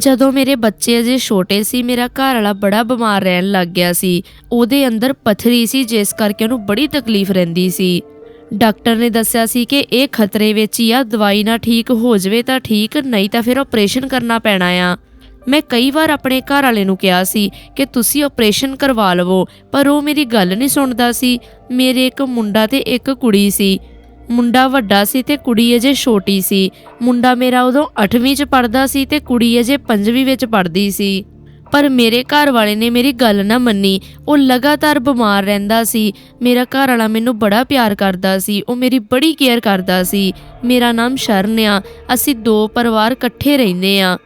ਜਦੋਂ ਮੇਰੇ ਬੱਚੇ ਅਜੇ ਛੋਟੇ ਸੀ, ਮੇਰਾ ਘਰ ਵਾਲਾ ਬੜਾ ਬਿਮਾਰ ਰਹਿਣ ਲੱਗ ਗਿਆ ਸੀ। ਉਹਦੇ ਅੰਦਰ ਪਥਰੀ ਸੀ, ਜਿਸ ਕਰਕੇ ਉਹਨੂੰ ਬੜੀ ਤਕਲੀਫ ਰਹਿੰਦੀ ਸੀ। ਡਾਕਟਰ ਨੇ ਦੱਸਿਆ ਸੀ ਕਿ ਇਹ ਖਤਰੇ ਵਿੱਚ ਹੀ ਆ, ਦਵਾਈ ਨਾ ਠੀਕ ਹੋ ਜਾਵੇ ਤਾਂ ਠੀਕ, ਨਹੀਂ ਤਾਂ ਫਿਰ ਆਪਰੇਸ਼ਨ ਕਰਨਾ ਪੈਣਾ ਆ। ਮੈਂ ਕਈ ਵਾਰ ਆਪਣੇ ਘਰ ਵਾਲੇ ਨੂੰ ਕਿਹਾ ਸੀ ਕਿ ਤੁਸੀਂ ਆਪਰੇਸ਼ਨ ਕਰਵਾ ਲਵੋ, ਪਰ ਉਹ ਮੇਰੀ ਗੱਲ ਨਹੀਂ ਸੁਣਦਾ ਸੀ। ਮੇਰੇ ਇੱਕ ਮੁੰਡਾ ਤੇ ਇੱਕ ਕੁੜੀ ਸੀ। ਮੁੰਡਾ ਵੱਡਾ ਸੀ ਤੇ ਕੁੜੀ ਅਜੇ ਛੋਟੀ ਸੀ। ਮੁੰਡਾ ਮੇਰਾ ਉਦੋਂ 8ਵੀਂ ਚ ਪੜਦਾ ਸੀ ਤੇ ਕੁੜੀ ਅਜੇ 5ਵੀਂ ਵਿੱਚ ਪੜਦੀ ਸੀ। ਪਰ ਮੇਰੇ ਘਰ ਵਾਲੇ ਨੇ ਮੇਰੀ ਗੱਲ ਨਾ ਮੰਨੀ। ਉਹ ਲਗਾਤਾਰ ਬਿਮਾਰ ਰਹਿੰਦਾ ਸੀ। ਮੇਰਾ ਘਰ ਵਾਲਾ ਮੈਨੂੰ ਬੜਾ ਪਿਆਰ ਕਰਦਾ ਸੀ। ਉਹ ਮੇਰੀ ਬੜੀ ਕੇਅਰ ਕਰਦਾ ਸੀ। ਮੇਰਾ ਨਾਮ ਸ਼ਰਨ ਆ। ਅਸੀਂ ਦੋ ਪਰਿਵਾਰ ਇਕੱਠੇ ਰਹਿੰਦੇ ਆ।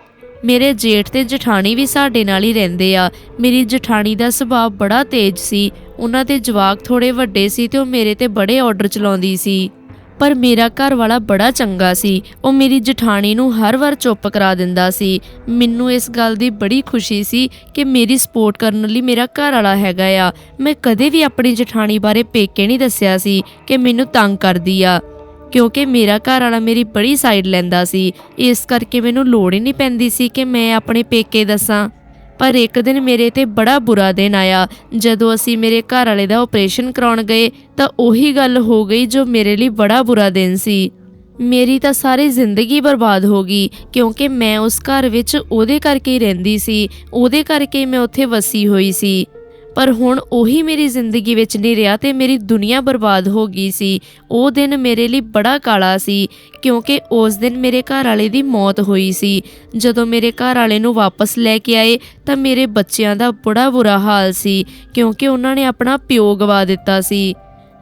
ਮੇਰੇ ਜੇਠ ਤੇ ਜਠਾਣੀ ਵੀ ਸਾਡੇ ਨਾਲ ਹੀ ਰਹਿੰਦੇ ਆ। ਮੇਰੀ ਜਠਾਣੀ ਦਾ ਸੁਭਾਅ ਬੜਾ ਤੇਜ਼ ਸੀ। ਉਹਨਾਂ ਦੇ ਜਵਾਕ ਥੋੜੇ ਵੱਡੇ ਸੀ ਤੇ ਉਹ ਮੇਰੇ ਤੇ ਬੜੇ ਆਰਡਰ ਚਲਾਉਂਦੀ ਸੀ। ਪਰ ਮੇਰਾ ਘਰ ਵਾਲਾ ਬੜਾ ਚੰਗਾ ਸੀ। ਉਹ ਮੇਰੀ ਜਠਾਣੀ ਨੂੰ ਹਰ ਵਾਰ ਚੁੱਪ ਕਰਾ ਦਿੰਦਾ ਸੀ। ਮੈਨੂੰ ਇਸ ਗੱਲ ਦੀ ਬੜੀ ਖੁਸ਼ੀ ਸੀ ਕਿ ਮੇਰੀ ਸਪੋਰਟ ਕਰਨ ਲਈ ਮੇਰਾ ਘਰ ਵਾਲਾ ਹੈਗਾ ਆ। ਮੈਂ ਕਦੇ ਵੀ ਆਪਣੀ ਜਠਾਣੀ ਬਾਰੇ ਪੇਕੇ ਨਹੀਂ ਦੱਸਿਆ ਸੀ ਕਿ ਮੈਨੂੰ ਤੰਗ ਕਰਦੀ ਆ। ਕਿਉਂਕਿ ਮੇਰਾ ਘਰ ਵਾਲਾ ਮੇਰੀ ਬੜੀ ਸਾਈਡ ਲੈਂਦਾ ਸੀ। ਇਸ ਕਰਕੇ ਮੈਨੂੰ ਲੋੜ ਹੀ ਨਹੀਂ ਪੈਂਦੀ ਸੀ ਕਿ ਮੈਂ ਆਪਣੇ ਪੇਕੇ ਦੱਸਾਂ। ਪਰ ਇੱਕ ਦਿਨ ਮੇਰੇ ਤੇ ਬੜਾ ਬੁਰਾ ਦਿਨ ਆਇਆ। ਜਦੋਂ ਅਸੀਂ ਮੇਰੇ ਘਰ ਵਾਲੇ ਦਾ ਆਪਰੇਸ਼ਨ ਕਰਾਉਣ ਗਏ, ਤਾਂ ਉਹੀ ਗੱਲ ਹੋ ਗਈ ਜੋ ਮੇਰੇ ਲਈ ਬੜਾ ਬੁਰਾ ਦਿਨ ਸੀ। ਮੇਰੀ ਤਾਂ ਸਾਰੀ ਜ਼ਿੰਦਗੀ ਬਰਬਾਦ ਹੋ ਗਈ, ਕਿਉਂਕਿ ਮੈਂ ਉਸ ਘਰ ਵਿੱਚ ਉਹਦੇ ਕਰਕੇ ਹੀ ਰਹਿੰਦੀ ਸੀ, ਉਹਦੇ ਕਰਕੇ ਮੈਂ ਉੱਥੇ ਵਸੀ ਹੋਈ ਸੀ। ਪਰ ਹੁਣ ਉਹੀ ਮੇਰੀ ਜ਼ਿੰਦਗੀ ਵਿੱਚ ਨਹੀਂ ਰਿਹਾ ਤੇ ਮੇਰੀ ਦੁਨੀਆ ਬਰਬਾਦ ਹੋ ਗਈ ਸੀ। ਉਹ ਦਿਨ ਮੇਰੇ ਲਈ ਬੜਾ ਕਾਲਾ ਸੀ, ਕਿਉਂਕਿ ਉਸ ਦਿਨ ਮੇਰੇ ਘਰ ਵਾਲੇ ਦੀ ਮੌਤ ਹੋਈ ਸੀ। ਜਦੋਂ ਮੇਰੇ ਘਰ ਵਾਲੇ ਨੂੰ ਵਾਪਸ ਲੈ ਕੇ ਆਏ, ਤਾਂ ਮੇਰੇ ਬੱਚਿਆਂ ਦਾ ਬੜਾ ਬੁਰਾ ਹਾਲ ਸੀ, ਕਿਉਂਕਿ ਉਹਨਾਂ ਨੇ ਆਪਣਾ ਪਿਓ ਗਵਾ ਦਿੱਤਾ ਸੀ।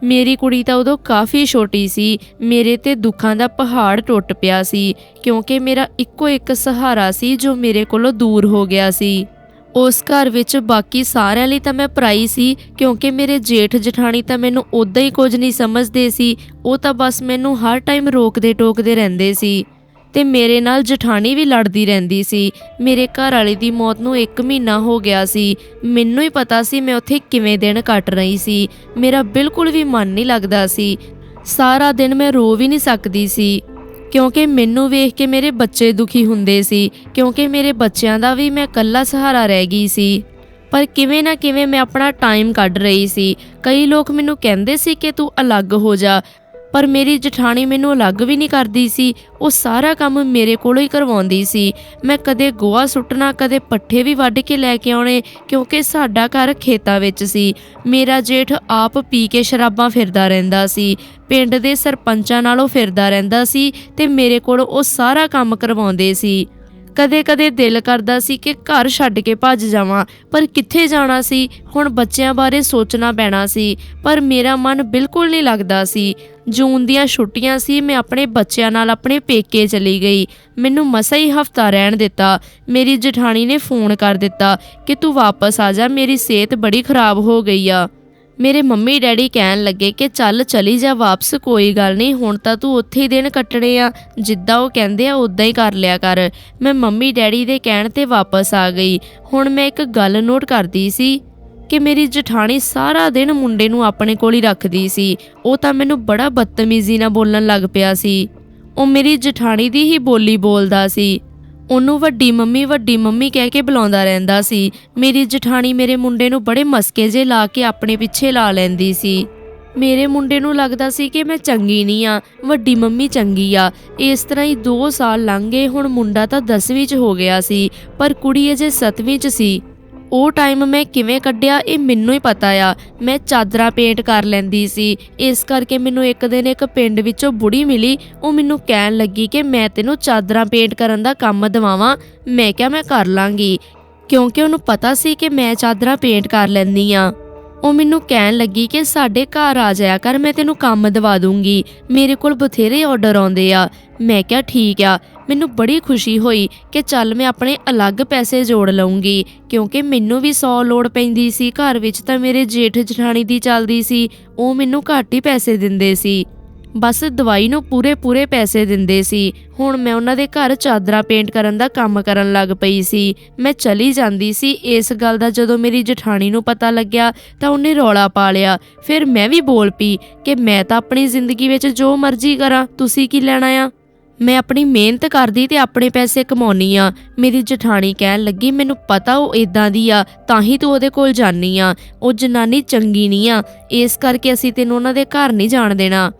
ਮੇਰੀ ਕੁੜੀ ਤਾਂ ਉਦੋਂ ਕਾਫੀ ਛੋਟੀ ਸੀ, ਮੇਰੇ ਤੇ ਦੁੱਖਾਂ ਦਾ ਪਹਾੜ ਟੁੱਟ ਪਿਆ ਸੀ, ਕਿਉਂਕਿ ਮੇਰਾ ਇੱਕੋ ਇੱਕ ਸਹਾਰਾ ਸੀ ਜੋ ਮੇਰੇ ਕੋਲੋਂ ਦੂਰ ਹੋ ਗਿਆ ਸੀ। ਉਸ ਘਰ ਵਿੱਚ ਬਾਕੀ ਸਾਰਿਆਂ ਲਈ ਤਾਂ ਮੈਂ ਪਰਾਈ ਸੀ, ਕਿਉਂਕਿ ਮੇਰੇ ਜੇਠ ਜਠਾਣੀ ਤਾਂ ਮੈਨੂੰ ਉਦਾਂ ਹੀ ਕੁਝ ਨਹੀਂ ਸਮਝਦੇ ਸੀ, ਉਹ ਤਾਂ ਬਸ ਮੈਨੂੰ ਹਰ ਟਾਈਮ ਰੋਕਦੇ ਟੋਕਦੇ ਰਹਿੰਦੇ ਸੀ। ਤੇ ਮੇਰੇ ਨਾਲ ਜਠਾਣੀ ਵੀ ਲੜਦੀ ਰਹਿੰਦੀ ਸੀ। ਮੇਰੇ ਘਰ ਵਾਲੇ ਦੀ ਮੌਤ ਨੂੰ 1 ਮਹੀਨਾ ਹੋ ਗਿਆ ਸੀ। ਮੈਨੂੰ ਹੀ ਪਤਾ ਸੀ ਮੈਂ ਉੱਥੇ ਕਿਵੇਂ ਦਿਨ ਕੱਟ ਰਹੀ ਸੀ। ਮੇਰਾ ਬਿਲਕੁਲ ਵੀ ਮਨ ਨਹੀਂ ਲੱਗਦਾ ਸੀ। ਸਾਰਾ ਦਿਨ ਮੈਂ ਰੋ ਵੀ ਨਹੀਂ ਸਕਦੀ ਸੀ। ਕਿਉਂਕਿ ਮੈਨੂੰ ਵੇਖ ਕੇ ਮੇਰੇ ਬੱਚੇ ਦੁਖੀ ਹੁੰਦੇ ਸੀ, ਕਿਉਂਕਿ ਮੇਰੇ ਬੱਚਿਆਂ ਦਾ ਵੀ ਮੈਂ ਇਕੱਲਾ ਸਹਾਰਾ ਰਹਿ ਗਈ ਸੀ। ਪਰ ਕਿਵੇਂ ਨਾ ਕਿਵੇਂ ਮੈਂ ਆਪਣਾ ਟਾਈਮ ਕੱਢ ਰਹੀ ਸੀ। ਕਈ ਲੋਕ ਮੈਨੂੰ ਕਹਿੰਦੇ ਸੀ ਕਿ ਤੂੰ ਅਲੱਗ ਹੋ ਜਾ ਪਰ ਮੇਰੀ ਜਠਾਣੀ ਮੈਨੂੰ ਅਲੱਗ ਵੀ ਨਹੀਂ ਕਰਦੀ ਸੀ। ਉਹ ਸਾਰਾ ਕੰਮ ਮੇਰੇ ਕੋਲੋਂ ਹੀ ਕਰਵਾਉਂਦੀ ਸੀ। ਮੈਂ ਕਦੇ ਗੋਹਾ ਸੁੱਟਣਾ, ਕਦੇ ਪੱਠੇ ਵੀ ਵੱਢ ਕੇ ਲੈ ਕੇ ਆਉਣੇ, ਕਿਉਂਕਿ ਸਾਡਾ ਘਰ ਖੇਤਾਂ ਵਿੱਚ ਸੀ। ਮੇਰਾ ਜੇਠ ਆਪ ਪੀ ਕੇ ਸ਼ਰਾਬਾਂ ਫਿਰਦਾ ਰਹਿੰਦਾ ਸੀ। ਪਿੰਡ ਦੇ ਸਰਪੰਚਾਂ ਨਾਲੋਂ ਫਿਰਦਾ ਰਹਿੰਦਾ ਸੀ ਤੇ ਮੇਰੇ ਕੋਲੋਂ ਉਹ ਸਾਰਾ ਕੰਮ ਕਰਵਾਉਂਦੇ ਸੀ। ਕਦੇ-ਕਦੇ ਦਿਲ ਕਰਦਾ ਸੀ ਕਿ ਘਰ ਛੱਡ ਕੇ ਭੱਜ ਜਾਵਾਂ, ਪਰ ਕਿੱਥੇ ਜਾਣਾ ਸੀ? ਹੁਣ ਬੱਚਿਆਂ ਬਾਰੇ ਸੋਚਣਾ ਪੈਣਾ ਸੀ, ਪਰ ਮੇਰਾ ਮਨ ਬਿਲਕੁਲ ਨਹੀਂ ਲੱਗਦਾ ਸੀ। ਜੂਨ ਦੀਆਂ ਛੁੱਟੀਆਂ ਸੀ, ਮੈਂ ਆਪਣੇ ਬੱਚਿਆਂ ਨਾਲ ਆਪਣੇ ਪੇਕੇ ਚਲੀ ਗਈ। ਮੈਨੂੰ ਮਸਾ ਹੀ ਹਫਤਾ ਰਹਿਣ ਦਿੱਤਾ। ਮੇਰੀ ਜਠਾਣੀ ਨੇ ਫੋਨ ਕਰ ਦਿੱਤਾ ਕਿ ਤੂੰ ਵਾਪਸ ਆ ਜਾ, ਮੇਰੀ ਸਿਹਤ ਬੜੀ ਖਰਾਬ ਹੋ ਗਈ ਆ। ਮੇਰੇ ਮੰਮੀ ਡੈਡੀ ਕਹਿਣ ਲੱਗੇ ਕਿ ਚੱਲ ਚਲੀ ਜਾ ਵਾਪਸ, ਕੋਈ ਗੱਲ ਨਹੀਂ, ਹੁਣ ਤਾਂ ਤੂੰ ਉੱਥੇ ਹੀ ਦਿਨ ਕੱਟਣੇ ਆ। ਜਿੱਦਾਂ ਉਹ ਕਹਿੰਦੇ ਆ ਉਦਾਂ ਹੀ ਕਰ ਲਿਆ ਕਰ। ਮੈਂ ਮੰਮੀ ਡੈਡੀ ਦੇ ਕਹਿਣ ਤੇ ਵਾਪਸ ਆ ਗਈ। ਹੁਣ ਮੈਂ ਇੱਕ ਗੱਲ ਨੋਟ ਕਰਦੀ ਸੀ ਕਿ ਮੇਰੀ ਜਠਾਣੀ ਸਾਰਾ ਦਿਨ ਮੁੰਡੇ ਨੂੰ ਆਪਣੇ ਕੋਲ ਹੀ ਰੱਖਦੀ ਸੀ। ਉਹ ਤਾਂ ਮੈਨੂੰ ਬੜਾ ਬਦਤਮੀਜ਼ੀ ਨਾਲ ਬੋਲਣ ਲੱਗ ਪਿਆ ਸੀ। ਉਹ ਮੇਰੀ ਜਠਾਣੀ ਦੀ ਹੀ ਬੋਲੀ ਬੋਲਦਾ ਸੀ। ਉਹਨੂੰ ਵੱਡੀ ਮੰਮੀ ਵੱਡੀ ਮੰਮੀ ਕਹਿ ਕੇ ਬੁਲਾਉਂਦਾ ਰਹਿੰਦਾ ਸੀ। ਮੇਰੀ ਜਠਾਣੀ ਮੇਰੇ ਮੁੰਡੇ ਨੂੰ ਬੜੇ ਮਸਕੇ ਜੇ ਲਾ ਕੇ ਆਪਣੇ ਪਿੱਛੇ ਲਾ ਲੈਂਦੀ ਸੀ। ਮੇਰੇ ਮੁੰਡੇ ਨੂੰ ਲੱਗਦਾ ਸੀ ਕਿ ਮੈਂ ਚੰਗੀ ਨਹੀਂ ਆ, ਵੱਡੀ ਮੰਮੀ ਚੰਗੀ ਆ। ਇਸ ਤਰ੍ਹਾਂ ਹੀ 2 ਸਾਲ ਲੰਘ ਗਏ, ਹੁਣ ਮੁੰਡਾ ਤਾਂ 10ਵੀਂ 'ਚ ਹੋ ਗਿਆ ਸੀ, ਪਰ ਕੁੜੀ ਅਜੇ 7ਵੀਂ 'ਚ ਸੀ। ਉਹ ਟਾਈਮ ਮੈਂ ਕਿਵੇਂ ਕੱਢਿਆ ਇਹ ਮੈਨੂੰ ਹੀ ਪਤਾ ਆ। ਮੈਂ ਚਾਦਰਾਂ ਪੇਂਟ ਕਰ ਲੈਂਦੀ ਸੀ। ਇਸ ਕਰਕੇ ਮੈਨੂੰ ਇੱਕ ਦਿਨ ਇੱਕ ਪਿੰਡ ਵਿੱਚੋਂ ਬੁੜੀ ਮਿਲੀ। ਉਹ ਮੈਨੂੰ ਕਹਿਣ ਲੱਗੀ ਕਿ ਮੈਂ ਤੈਨੂੰ ਚਾਦਰਾਂ ਪੇਂਟ ਕਰਨ ਦਾ ਕੰਮ ਦਵਾਵਾਂ। ਮੈਂ ਕਿਹਾ ਮੈਂ ਕਰ ਲਾਂਗੀ। ਕਿਉਂਕਿ ਉਹਨੂੰ ਪਤਾ ਸੀ ਕਿ ਮੈਂ ਚਾਦਰਾਂ ਪੇਂਟ ਕਰ ਲੈਂਦੀ ਆ। ਉਹ ਮੈਨੂੰ ਕਹਿਣ ਲੱਗੀ ਕਿ ਸਾਡੇ ਘਰ ਆ ਜਾਇਆ ਕਰ, ਮੈਂ ਤੈਨੂੰ ਕੰਮ ਦਵਾ ਦੂੰਗੀ। ਮੇਰੇ ਕੋਲ ਬਥੇਰੇ ਆਰਡਰ ਆਉਂਦੇ ਆ। ਮੈਂ ਕਿਹਾ, ਠੀਕ ਆ। ਮੈਨੂੰ ਬੜੀ ਖੁਸ਼ੀ ਹੋਈ ਕਿ ਚੱਲ ਮੈਂ ਆਪਣੇ ਅਲੱਗ ਪੈਸੇ ਜੋੜ ਲਵਾਂਗੀ ਕਿਉਂਕਿ ਮੈਨੂੰ ਵੀ 100 ਲੋੜ ਪੈਂਦੀ ਸੀ। ਘਰ ਵਿੱਚ ਤਾਂ ਮੇਰੇ ਜੇਠ ਜਠਾਣੀ ਦੀ ਚੱਲਦੀ ਸੀ, ਉਹ ਮੈਨੂੰ ਘੱਟ ਹੀ ਪੈਸੇ ਦਿੰਦੇ ਸੀ। ਬਸ ਦਵਾਈ ਨੂੰ ਪੂਰੇ ਪੂਰੇ ਪੈਸੇ ਦਿੰਦੇ ਸੀ। ਹੁਣ ਮੈਂ ਉਹਨਾਂ ਦੇ ਘਰ ਚਾਦਰਾਂ ਪੇਂਟ ਕਰਨ ਦਾ ਕੰਮ ਕਰਨ ਲੱਗ ਪਈ ਸੀ। ਮੈਂ ਚਲੀ ਜਾਂਦੀ ਸੀ। ਇਸ ਗੱਲ ਦਾ ਜਦੋਂ ਮੇਰੀ ਜਠਾਣੀ ਨੂੰ ਪਤਾ ਲੱਗਿਆ ਤਾਂ ਉਹਨੇ ਰੌਲਾ ਪਾ ਲਿਆ। ਫਿਰ ਮੈਂ ਵੀ ਬੋਲ ਪਈ ਕਿ ਮੈਂ ਤਾਂ ਆਪਣੀ ਜ਼ਿੰਦਗੀ ਵਿੱਚ ਜੋ ਮਰਜ਼ੀ ਕਰਾਂ, ਤੁਸੀਂ ਕੀ ਲੈਣਾ ਆ? ਮੈਂ ਆਪਣੀ ਮਿਹਨਤ ਕਰਦੀ ਤੇ ਆਪਣੇ ਪੈਸੇ ਕਮਾਉਣੀ ਆ। ਮੇਰੀ ਜਠਾਣੀ ਕਹਿਣ ਲੱਗੀ, ਮੈਨੂੰ ਪਤਾ ਉਹ ਇਦਾਂ ਦੀ ਆ, ਤਾਂ ਹੀ ਤੂੰ ਉਹਦੇ ਕੋਲ ਜਾਨੀ ਆ। ਉਹ ਜਨਾਨੀ ਚੰਗੀ ਨਹੀਂ ਆ। ਇਸ ਕਰਕੇ ਅਸੀਂ ਤੈਨੂੰ ਉਹਨਾਂ ਦੇ ਘਰ ਨਹੀਂ ਜਾਣ ਦੇਣਾ।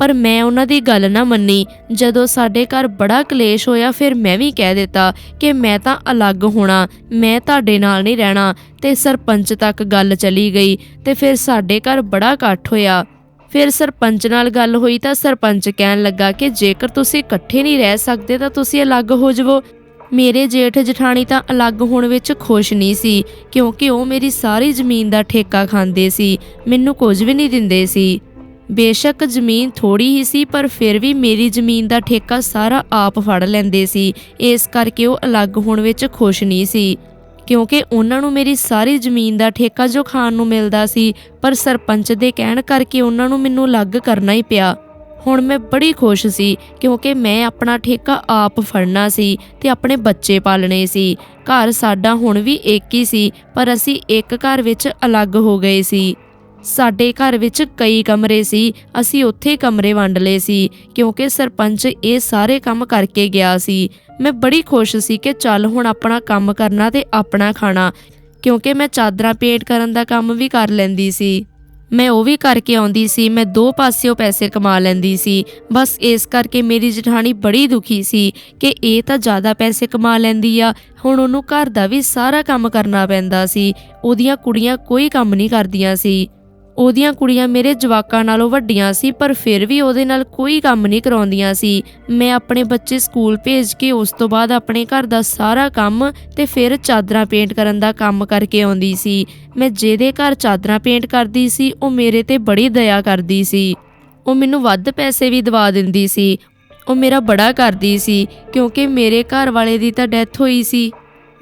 ਪਰ ਮੈਂ ਉਹਨਾਂ ਦੀ ਗੱਲ ਨਾ ਮੰਨੀ। ਜਦੋਂ ਸਾਡੇ ਘਰ ਬੜਾ ਕਲੇਸ਼ ਹੋਇਆ, ਫਿਰ ਮੈਂ ਵੀ ਕਹਿ ਦਿੱਤਾ ਕਿ ਮੈਂ ਤਾਂ ਅਲੱਗ ਹੋਣਾ, ਮੈਂ ਤੁਹਾਡੇ ਨਾਲ ਨਹੀਂ ਰਹਿਣਾ ਤੇ ਸਰਪੰਚ ਤੱਕ ਗੱਲ ਚਲੀ ਗਈ ਤੇ ਫਿਰ ਸਾਡੇ ਘਰ ਬੜਾ ਇਕੱਠ ਹੋਇਆ। ਫਿਰ ਸਰਪੰਚ ਨਾਲ ਗੱਲ ਹੋਈ ਤਾਂ ਸਰਪੰਚ ਕਹਿਣ ਲੱਗਾ ਕਿ ਜੇਕਰ ਤੁਸੀਂ ਇਕੱਠੇ ਨਹੀਂ ਰਹਿ ਸਕਦੇ ਤਾਂ ਤੁਸੀਂ ਅਲੱਗ ਹੋ ਜਾਵੋ। ਮੇਰੇ ਜੇਠ ਜਠਾਣੀ ਤਾਂ ਅਲੱਗ ਹੋਣ ਵਿੱਚ ਖੁਸ਼ ਨਹੀਂ ਸੀ, ਕਿਉਂਕਿ ਉਹ ਮੇਰੀ ਸਾਰੀ ਜ਼ਮੀਨ ਦਾ ਠੇਕਾ ਖਾਂਦੇ ਸੀ, ਮੈਨੂੰ ਕੁਝ ਵੀ ਨਹੀਂ ਦਿੰਦੇ ਸੀ। ਬੇਸ਼ੱਕ ਜ਼ਮੀਨ ਥੋੜੀ ਹੀ ਸੀ, ਪਰ ਫਿਰ ਵੀ ਮੇਰੀ ਜ਼ਮੀਨ ਦਾ ਠੇਕਾ ਸਾਰਾ ਆਪ ਫੜ ਲੈਂਦੇ ਸੀ। ਇਸ ਕਰਕੇ ਉਹ ਅਲੱਗ ਹੋਣ ਵਿੱਚ ਖੁਸ਼ ਨਹੀਂ ਸੀ। ਕਿਉਂਕਿ ਉਹਨਾਂ ਨੂੰ ਮੇਰੀ ਸਾਰੀ ਜ਼ਮੀਨ ਦਾ ਠੇਕਾ ਜੋ ਖਾਣ ਨੂੰ ਮਿਲਦਾ ਸੀ, ਪਰ ਸਰਪੰਚ ਦੇ ਕਹਿਣ ਕਰਕੇ ਉਹਨਾਂ ਨੂੰ ਮੈਨੂੰ ਅਲੱਗ ਕਰਨਾ ਹੀ ਪਿਆ। ਹੁਣ ਮੈਂ ਬੜੀ ਖੁਸ਼ ਸੀ, ਕਿਉਂਕਿ ਮੈਂ ਆਪਣਾ ਠੇਕਾ ਆਪ ਫੜਨਾ ਸੀ ਤੇ ਆਪਣੇ ਬੱਚੇ ਪਾਲਣੇ ਸੀ। ਘਰ ਸਾਡਾ ਹੁਣ ਵੀ ਇੱਕ ਹੀ ਸੀ, ਪਰ ਅਸੀਂ ਇੱਕ ਘਰ ਵਿੱਚ ਅਲੱਗ ਹੋ ਗਏ ਸੀ। ਸਾਡੇ ਘਰ ਵਿੱਚ ਕਈ ਕਮਰੇ ਸੀ, ਅਸੀਂ ਉੱਥੇ ਕਮਰੇ ਵੰਡ ਲਏ ਸੀ, ਕਿਉਂਕਿ ਸਰਪੰਚ ਇਹ ਸਾਰੇ ਕੰਮ ਕਰਕੇ ਗਿਆ ਸੀ। ਮੈਂ ਬੜੀ ਖੁਸ਼ ਸੀ ਕਿ ਚੱਲ ਹੁਣ ਆਪਣਾ ਕੰਮ ਕਰਨਾ ਤੇ ਆਪਣਾ ਖਾਣਾ, ਕਿਉਂਕਿ ਮੈਂ ਚਾਦਰਾਂ ਪੇਂਟ ਕਰਨ ਦਾ ਕੰਮ ਵੀ ਕਰ ਲੈਂਦੀ ਸੀ। ਮੈਂ ਉਹ ਵੀ ਕਰਕੇ ਆਉਂਦੀ ਸੀ, ਮੈਂ ਦੋ ਪਾਸਿਓਂ ਪੈਸੇ ਕਮਾ ਲੈਂਦੀ ਸੀ। ਬਸ ਇਸ ਕਰਕੇ ਮੇਰੀ ਜਠਾਣੀ ਬੜੀ ਦੁਖੀ ਸੀ ਕਿ ਇਹ ਤਾਂ ਜ਼ਿਆਦਾ ਪੈਸੇ ਕਮਾ ਲੈਂਦੀ ਆ, ਹੁਣ ਉਹਨੂੰ ਘਰ ਦਾ ਵੀ ਸਾਰਾ ਕੰਮ ਕਰਨਾ ਪੈਂਦਾ ਸੀ, ਉਹਦੀਆਂ ਕੁੜੀਆਂ ਕੋਈ ਕੰਮ ਨਹੀਂ ਕਰਦੀਆਂ ਸੀ। ਉਹਦੀਆਂ ਕੁੜੀਆਂ ਮੇਰੇ ਜਵਾਕਾਂ ਨਾਲੋਂ ਵੱਡੀਆਂ ਸੀ, ਪਰ ਫਿਰ ਵੀ ਉਹਦੇ ਨਾਲ ਕੋਈ ਕੰਮ ਨਹੀਂ ਕਰਾਉਂਦੀਆਂ ਸੀ। ਮੈਂ ਆਪਣੇ ਬੱਚੇ ਸਕੂਲ ਭੇਜ ਕੇ ਉਸ ਤੋਂ ਬਾਅਦ ਆਪਣੇ ਘਰ ਦਾ ਸਾਰਾ ਕੰਮ ਤੇ ਫਿਰ ਚਾਦਰਾਂ ਪੇਂਟ ਕਰਨ ਦਾ ਕੰਮ ਕਰਕੇ ਆਉਂਦੀ ਸੀ। ਮੈਂ ਜਿਹਦੇ ਘਰ ਚਾਦਰਾਂ ਪੇਂਟ ਕਰਦੀ ਸੀ, ਉਹ ਮੇਰੇ ਤੇ ਬੜੀ ਦਇਆ ਕਰਦੀ ਸੀ। ਉਹ ਮੈਨੂੰ ਵੱਧ ਪੈਸੇ ਵੀ ਦਵਾ ਦਿੰਦੀ ਸੀ। ਉਹ ਮੇਰਾ ਬੜਾ ਕਰਦੀ ਸੀ, ਕਿਉਂਕਿ ਮੇਰੇ ਘਰ ਵਾਲੇ ਦੀ ਤਾਂ ਡੈਥ ਹੋਈ ਸੀ।